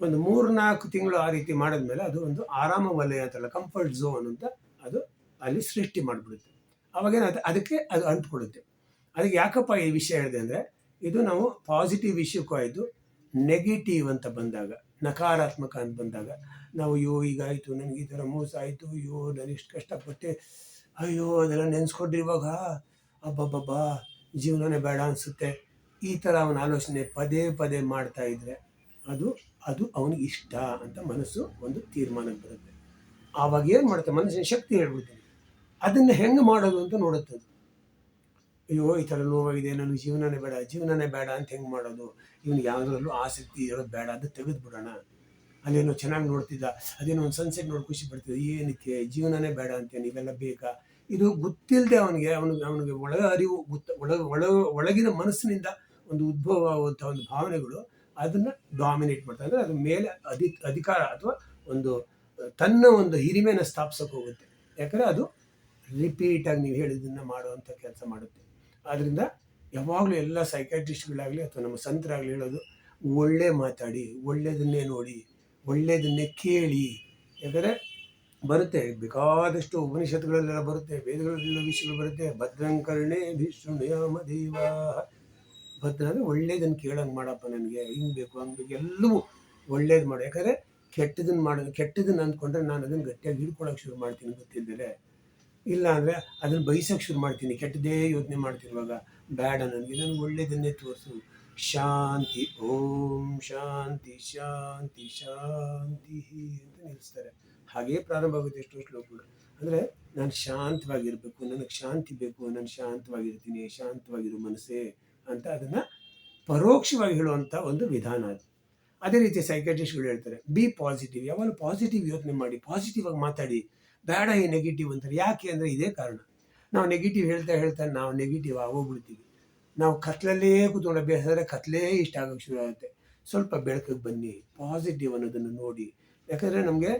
ಒಂದು ಮೂರು ನಾಲ್ಕು ತಿಂಗಳು ಆ ರೀತಿ ಮಾಡಿದ್ಮೇಲೆ ಅದು ಒಂದು ಆರಾಮ ವಲಯ ಅಂತಲ್ಲ ಕಂಫರ್ಟ್ ಝೋನ್ ಅಂತ ಅದು ಅಲ್ಲಿ ಸೃಷ್ಟಿ ಮಾಡಿಬಿಡುತ್ತೆ. ಅವಾಗೇನಾಗುತ್ತೆ ಅದಕ್ಕೆ ಅದು ಅಂಟ್ಕೊಡುತ್ತೆ. ಅದಕ್ಕೆ ಯಾಕಪ್ಪ ಈ ವಿಷಯ ಹೇಳಿದೆ ಅಂದರೆ, ಇದು ನಾವು ಪಾಸಿಟಿವ್ ವಿಷಯಕ್ಕೂ ಆಯಿತು ನೆಗೆಟಿವ್ ಅಂತ ಬಂದಾಗ, ನಕಾರಾತ್ಮಕ ಅಂತ ಬಂದಾಗ, ನಾವು ಅಯ್ಯೋ ಈಗಾಯಿತು ನನಗೆ ಈ ಥರ ಮೋಸ ಆಯಿತು, ಅಯ್ಯೋ ನಾನು ಎಷ್ಟು ಕಷ್ಟಪಟ್ಟೆ, ಅಯ್ಯೋ ಅದೆಲ್ಲ ನೆನೆಸ್ಕೊಂಡ್ರೆ ಇವಾಗ ಅಬ್ಬಬ್ಬಬ್ಬಾ, ಜೀವನನೇ ಬೇಡ ಅನಿಸುತ್ತೆ. ಈ ಥರ ಅವನ ಆಲೋಚನೆ ಪದೇ ಪದೇ ಮಾಡ್ತಾ ಇದ್ದರೆ ಅದು ಅದು ಅವನಿಗೆ ಇಷ್ಟ ಅಂತ ಮನಸ್ಸು ಒಂದು ತೀರ್ಮಾನಕ್ಕೆ ಬರುತ್ತೆ. ಆವಾಗ ಏನು ಮಾಡುತ್ತೆ? ಮನಸ್ಸಿನ ಶಕ್ತಿ ಹೇಳ್ಬಿಡ್ತೀನಿ. ಅದನ್ನು ಹೆಂಗೆ ಮಾಡೋದು ಅಂತ ನೋಡುತ್ತೆ ಅಯ್ಯೋ, ಈ ಥರ ನೋವಾಗಿದೆ ನನಗೆ ಜೀವನನೇ ಬೇಡ ಜೀವನನೇ ಬೇಡ ಅಂತ ಹೆಂಗೆ ಮಾಡೋದು? ಇವನಿಗೆ ಯಾವುದ್ರಲ್ಲೂ ಆಸಕ್ತಿ ಇರೋದು ಬೇಡ, ಅದು ತೆಗೆದು ಬಿಡೋಣ ಅಲ್ಲೇನೋ ಚೆನ್ನಾಗಿ ನೋಡ್ತಿದ್ದ, ಅದೇನೋ ಒಂದು ಸನ್ಸೆಟ್ ನೋಡಿ ಖುಷಿ ಪಡ್ತಿದ್ದ, ಏನಕ್ಕೆ? ಜೀವನನೇ ಬೇಡ ಅಂತೇನು ಇವೆಲ್ಲ ಬೇಕಾ? ಇದು ಗೊತ್ತಿಲ್ಲದೆ ಅವನಿಗೆ ಅವನಿಗೆ ಅವನಿಗೆ ಒಳ ಅರಿವು ಗೊತ್ತ ಒಳ ಒಳ ಒಳಗಿನ ಮನಸ್ಸಿನಿಂದ ಒಂದು ಉದ್ಭವ ಆಗುವಂಥ ಒಂದು ಭಾವನೆಗಳು ಅದನ್ನು ಡಾಮಿನೇಟ್ ಮಾಡ್ತಾ ಅಂದರೆ ಅದ್ರ ಮೇಲೆ ಅಧಿ, ಅಧಿಕಾರ ಅಥವಾ ಒಂದು, ತನ್ನ ಒಂದು ಹಿರಿಮೆಯನ್ನು ಸ್ಥಾಪಿಸೋಕೆ ಹೋಗುತ್ತೆ. ಯಾಕಂದರೆ ಅದು ರಿಪೀಟಾಗಿ ನೀವು ಹೇಳಿದ್ದನ್ನು ಮಾಡುವಂಥ ಕೆಲಸ ಮಾಡುತ್ತೆ. ಆದ್ದರಿಂದ ಯಾವಾಗಲೂ ಎಲ್ಲ ಸೈಕಾಟ್ರಿಸ್ಟ್ಗಳಾಗಲಿ ಅಥವಾ ನಮ್ಮ ಸಂತರಾಗಲಿ ಹೇಳೋದು, ಒಳ್ಳೆ ಮಾತಾಡಿ ಒಳ್ಳೆಯದನ್ನೇ ನೋಡಿ ಒಳ್ಳೆಯದನ್ನೇ ಕೇಳಿ. ಯಾಕಂದರೆ ಬರುತ್ತೆ, ಬೇಕಾದಷ್ಟು ಉಪನಿಷತ್ಗಳಲ್ಲೆಲ್ಲ ಬರುತ್ತೆ, ವೇದಗಳಲ್ಲೆಲ್ಲ ವಿಷಯಗಳು ಬರುತ್ತೆ. ಭದ್ರಂಕರ್ಣೆ ವಿಷ್ಣುಯಾಮ ದೇವ. ಭದ್ರ ಅಂದರೆ ಒಳ್ಳೇದನ್ನು ಕೇಳಂಗೆ ಮಾಡಪ್ಪ ನನಗೆ, ಹಿಂಗೆ ಬೇಕು, ಹಂಗೆ ಎಲ್ಲವೂ ಒಳ್ಳೇದು ಮಾಡು. ಯಾಕಂದರೆ ಕೆಟ್ಟದನ್ನು ಮಾಡೋದು ಕೆಟ್ಟದನ್ನು ಅಂದ್ಕೊಂಡ್ರೆ ನಾನು ಅದನ್ನು ಗಟ್ಟಿಯಾಗಿ ಹಿಡ್ಕೊಳಕ್ಕೆ ಶುರು ಮಾಡ್ತೀನಿ ಗೊತ್ತಿಲ್ಲದೆ ಇಲ್ಲ ಅಂದರೆ ಅದನ್ನು ಬಯಸೋಕ್ಕೆ ಶುರು ಮಾಡ್ತೀನಿ. ಕೆಟ್ಟದೇ ಯೋಚನೆ ಮಾಡ್ತಿರುವಾಗ ಬೇಡ ನನಗೆ ನನಗೆ ಒಳ್ಳೆಯದನ್ನೇ ತೋರಿಸು. ಶಾಂತಿ, ಓಂ ಶಾಂತಿ ಶಾಂತಿ ಶಾಂತಿ ಅಂತ ನಿಲ್ಲಿಸ್ತಾರೆ. ಹಾಗೇ ಪ್ರಾರಂಭ ಆಗುತ್ತೆ ಎಷ್ಟೋ ಶ್ಲೋಕಗಳು. ಅಂದರೆ ನಾನು ಶಾಂತವಾಗಿರಬೇಕು, ನನಗೆ ಶಾಂತಿ ಬೇಕು, ನಾನು ಶಾಂತವಾಗಿರ್ತೀನಿ, ಶಾಂತವಾಗಿರು ಮನಸ್ಸೇ ಅಂತ ಅದನ್ನು ಪರೋಕ್ಷವಾಗಿ ಹೇಳುವಂಥ ಒಂದು ವಿಧಾನ ಅದು. ಅದೇ ರೀತಿ ಸೈಕಾಟ್ರಿಸ್ಟ್ಗಳು ಹೇಳ್ತಾರೆ ಬಿ ಪಾಸಿಟಿವ್ ಯಾವಾಗ ಪಾಸಿಟಿವ್ ಯೋಚನೆ ಮಾಡಿ ಪಾಸಿಟಿವ್ ಆಗಿ ಮಾತಾಡಿ. ಬೇಡ ಈ ನೆಗೆಟಿವ್ ಅಂತಾರೆ. ಯಾಕೆ ಅಂದರೆ ಇದೇ ಕಾರಣ. ನಾವು ನೆಗೆಟಿವ್ ಹೇಳ್ತಾ ಹೇಳ್ತಾ ನಾವು ನೆಗೆಟಿವ್ ಆಗೋಗ್ಬಿಡ್ತೀವಿ. ನಾವು ಕತ್ಲಲ್ಲೇ ಕೂತ್ಕೊಂಡು ಅಭ್ಯಾಸ ಆದರೆ ಕತ್ಲೇ ಇಷ್ಟ ಆಗೋಕ್ಕೆ ಶುರು ಆಗುತ್ತೆ. ಸ್ವಲ್ಪ ಬೆಳಕಿಗೆ ಬನ್ನಿ ಪಾಸಿಟಿವ್ ಅನ್ನೋದನ್ನು ನೋಡಿ. ಯಾಕಂದರೆ ನಮಗೆ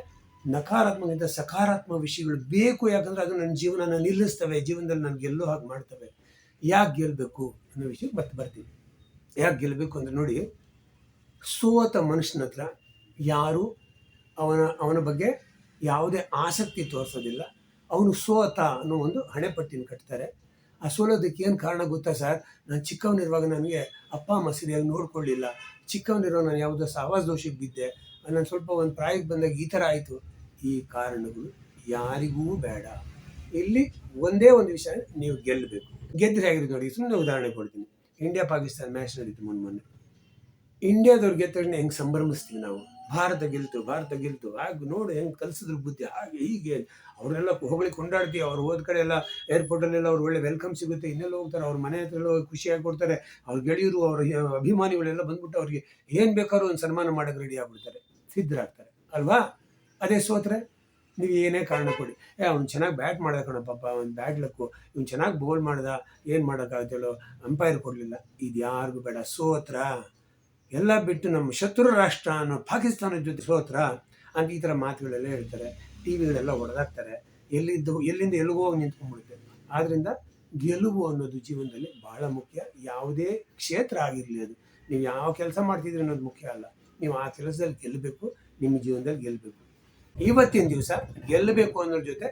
ನಕಾರಾತ್ಮಕದಿಂದ ಸಕಾರಾತ್ಮಕ ವಿಷಯಗಳು ಬೇಕು. ಯಾಕಂದರೆ ಅದು ನನ್ನ ಜೀವನನ ನಿಲ್ಲಿಸ್ತವೆ. ಜೀವನದಲ್ಲಿ ನಾನು ಗೆಲ್ಲೋ ಹಾಗೆ ಮಾಡ್ತವೆ. ಯಾಕೆ ಗೆಲ್ಲಬೇಕು ಅನ್ನೋ ವಿಷಯಕ್ಕೆ ಮತ್ತೆ ಬರ್ತೀನಿ. ಯಾಕೆ ಗೆಲ್ಲಬೇಕು ಅಂದರೆ ನೋಡಿ, ಸೋತ ಮನುಷ್ಯನ ಹತ್ರ ಯಾರು ಅವನ ಅವನ ಬಗ್ಗೆ ಯಾವುದೇ ಆಸಕ್ತಿ ತೋರಿಸೋದಿಲ್ಲ. ಅವನು ಸೋತ ಅನ್ನೋ ಒಂದು ಹಣೆಪಟ್ಟಿನ ಕಟ್ತಾರೆ. ಆ ಸೋಲೋದಕ್ಕೆ ಏನು ಕಾರಣ ಗೊತ್ತಾ ಸರ್? ನಾನು ಚಿಕ್ಕವನಿರುವಾಗ ನನಗೆ ಅಪ್ಪ ಅಮ್ಮ ಸರಿಯಾಗಿ ನೋಡ್ಕೊಳ್ಳಿಲ್ಲ. ಚಿಕ್ಕವನಿರೋ ನಾನು ಯಾವುದೋ ಸಹವಾಸ ದೋಷಕ್ಕೆ ಬಿದ್ದೆ. ನಾನು ಸ್ವಲ್ಪ ಒಂದು ಪ್ರಾಯಕ್ಕೆ ಬಂದಾಗ ಈ ಥರ ಆಯಿತು. ಈ ಕಾರಣಗಳು ಯಾರಿಗೂ ಬೇಡ. ಇಲ್ಲಿ ಒಂದೇ ಒಂದು ವಿಷಯ, ನೀವು ಗೆಲ್ಲಬೇಕು. ಗೆದ್ದರೆ ಆಗಿರೋದು ನೋಡಿ ಸುಮ್ಮನೆ ಉದಾಹರಣೆ ಕೊಡ್ತೀನಿ. ಇಂಡಿಯಾ ಪಾಕಿಸ್ತಾನ ಮ್ಯಾಚ್ ನಡೀತು ಮೊನ್ನೆ ಮೊನ್ನೆ. ಇಂಡಿಯಾದವ್ರು ಗೆದ್ದ ತಕ್ಷಣ ಹೆಂಗೆ ಸಂಭ್ರಮಿಸ್ತೀವಿ ನಾವು? ಭಾರತ ಗೆಲ್ತು ಭಾರತ ಗೆಲ್ತು. ಹಾಗೆ ನೋಡು ಹೆಂಗೆ ಕಲಿಸಿದ್ರು ಬುದ್ಧಿ. ಹಾಗೆ ಹೀಗೆ ಅವರೆಲ್ಲ ಹೊಗಳಿ ಕೊಂಡಾಡ್ತೀವಿ. ಅವ್ರು ಹೋದ ಕಡೆ ಎಲ್ಲ ಏರ್ಪೋರ್ಟಲ್ಲೆಲ್ಲ ಅವ್ರು ಒಳ್ಳೆ ವೆಲ್ಕಮ್ ಸಿಗುತ್ತೆ. ಇನ್ನೆಲ್ಲ ಹೋಗ್ತಾರೆ. ಅವ್ರ ಮನೆ ಹತ್ರ ಎಲ್ಲ ಹೋಗಿ ಖುಷಿಯಾಗಿ ಕೊಡ್ತಾರೆ. ಅವ್ರ ಗೆಳೆಯರು, ಅವ್ರ ಅಭಿಮಾನಿಗಳೆಲ್ಲ ಬಂದ್ಬಿಟ್ಟು ಅವ್ರಿಗೆ ಏನು ಬೇಕಾದ್ರೂ ಒಂದು ಸನ್ಮಾನ ಮಾಡೋಕ್ಕೆ ರೆಡಿ ಆಗ್ಬಿಡ್ತಾರೆ. ಸಿದ್ಧರಾಗ್ತಾರೆ. ಅಲ್ವಾ? ಅದೇ ಸೋತ್ರೆ, ನೀವು ಏನೇ ಕಾರಣ ಕೊಡಿ. ಏ, ಅವ್ನು ಚೆನ್ನಾಗಿ ಬ್ಯಾಟ್ ಮಾಡ್ದ ಕಣ ಪಾಪ. ಅವ್ನು ಬ್ಯಾಟ್ ಲಕ್ಕು. ಇವ್ನು ಚೆನ್ನಾಗಿ ಬೋಲ್ ಮಾಡ್ದ. ಏನು ಮಾಡೋಕ್ಕಾಗ್ತಿಲ್ಲೋ ಅಂಪೈರ್ ಕೊಡಲಿಲ್ಲ. ಇದು ಯಾರಿಗೂ ಬೇಡ. ಸೋತ್ರ? ಎಲ್ಲ ಬಿಟ್ಟು ನಮ್ಮ ಶತ್ರು ರಾಷ್ಟ್ರ ಅನ್ನೋ ಪಾಕಿಸ್ತಾನದ ಜೊತೆ ಸೋತ್ರ ಅಂತ ಈ ಥರ ಮಾತುಗಳೆಲ್ಲ ಹೇಳ್ತಾರೆ, ಟಿ ವಿಗಳೆಲ್ಲ ಹೊಡೆದಾಕ್ತಾರೆ ಎಲ್ಲಿದ್ದು, ಎಲ್ಲಿಂದ ಎಲ್ಲಿಗೋ ಹೋಗಿ ನಿಂತ್ಕೊಂಡ್ಬಿಡುತ್ತೆ. ಆದ್ದರಿಂದ ಗೆಲುವು ಅನ್ನೋದು ಜೀವನದಲ್ಲಿ ಬಹಳ ಮುಖ್ಯ. ಯಾವುದೇ ಕ್ಷೇತ್ರ ಆಗಿರಲಿ ಅದು. ನೀವು ಯಾವ ಕೆಲಸ ಮಾಡ್ತಿದ್ರಿ ಅನ್ನೋದು ಮುಖ್ಯ ಅಲ್ಲ. ನೀವು ಆ ಕೆಲಸದಲ್ಲಿ ಗೆಲ್ಲಬೇಕು, ನಿಮ್ಮ ಜೀವನದಲ್ಲಿ ಗೆಲ್ಲಬೇಕು. ಇವತ್ತಿನ ದಿವಸ ಗೆಲ್ಲಬೇಕು ಅನ್ನೋದ್ರ ಜೊತೆ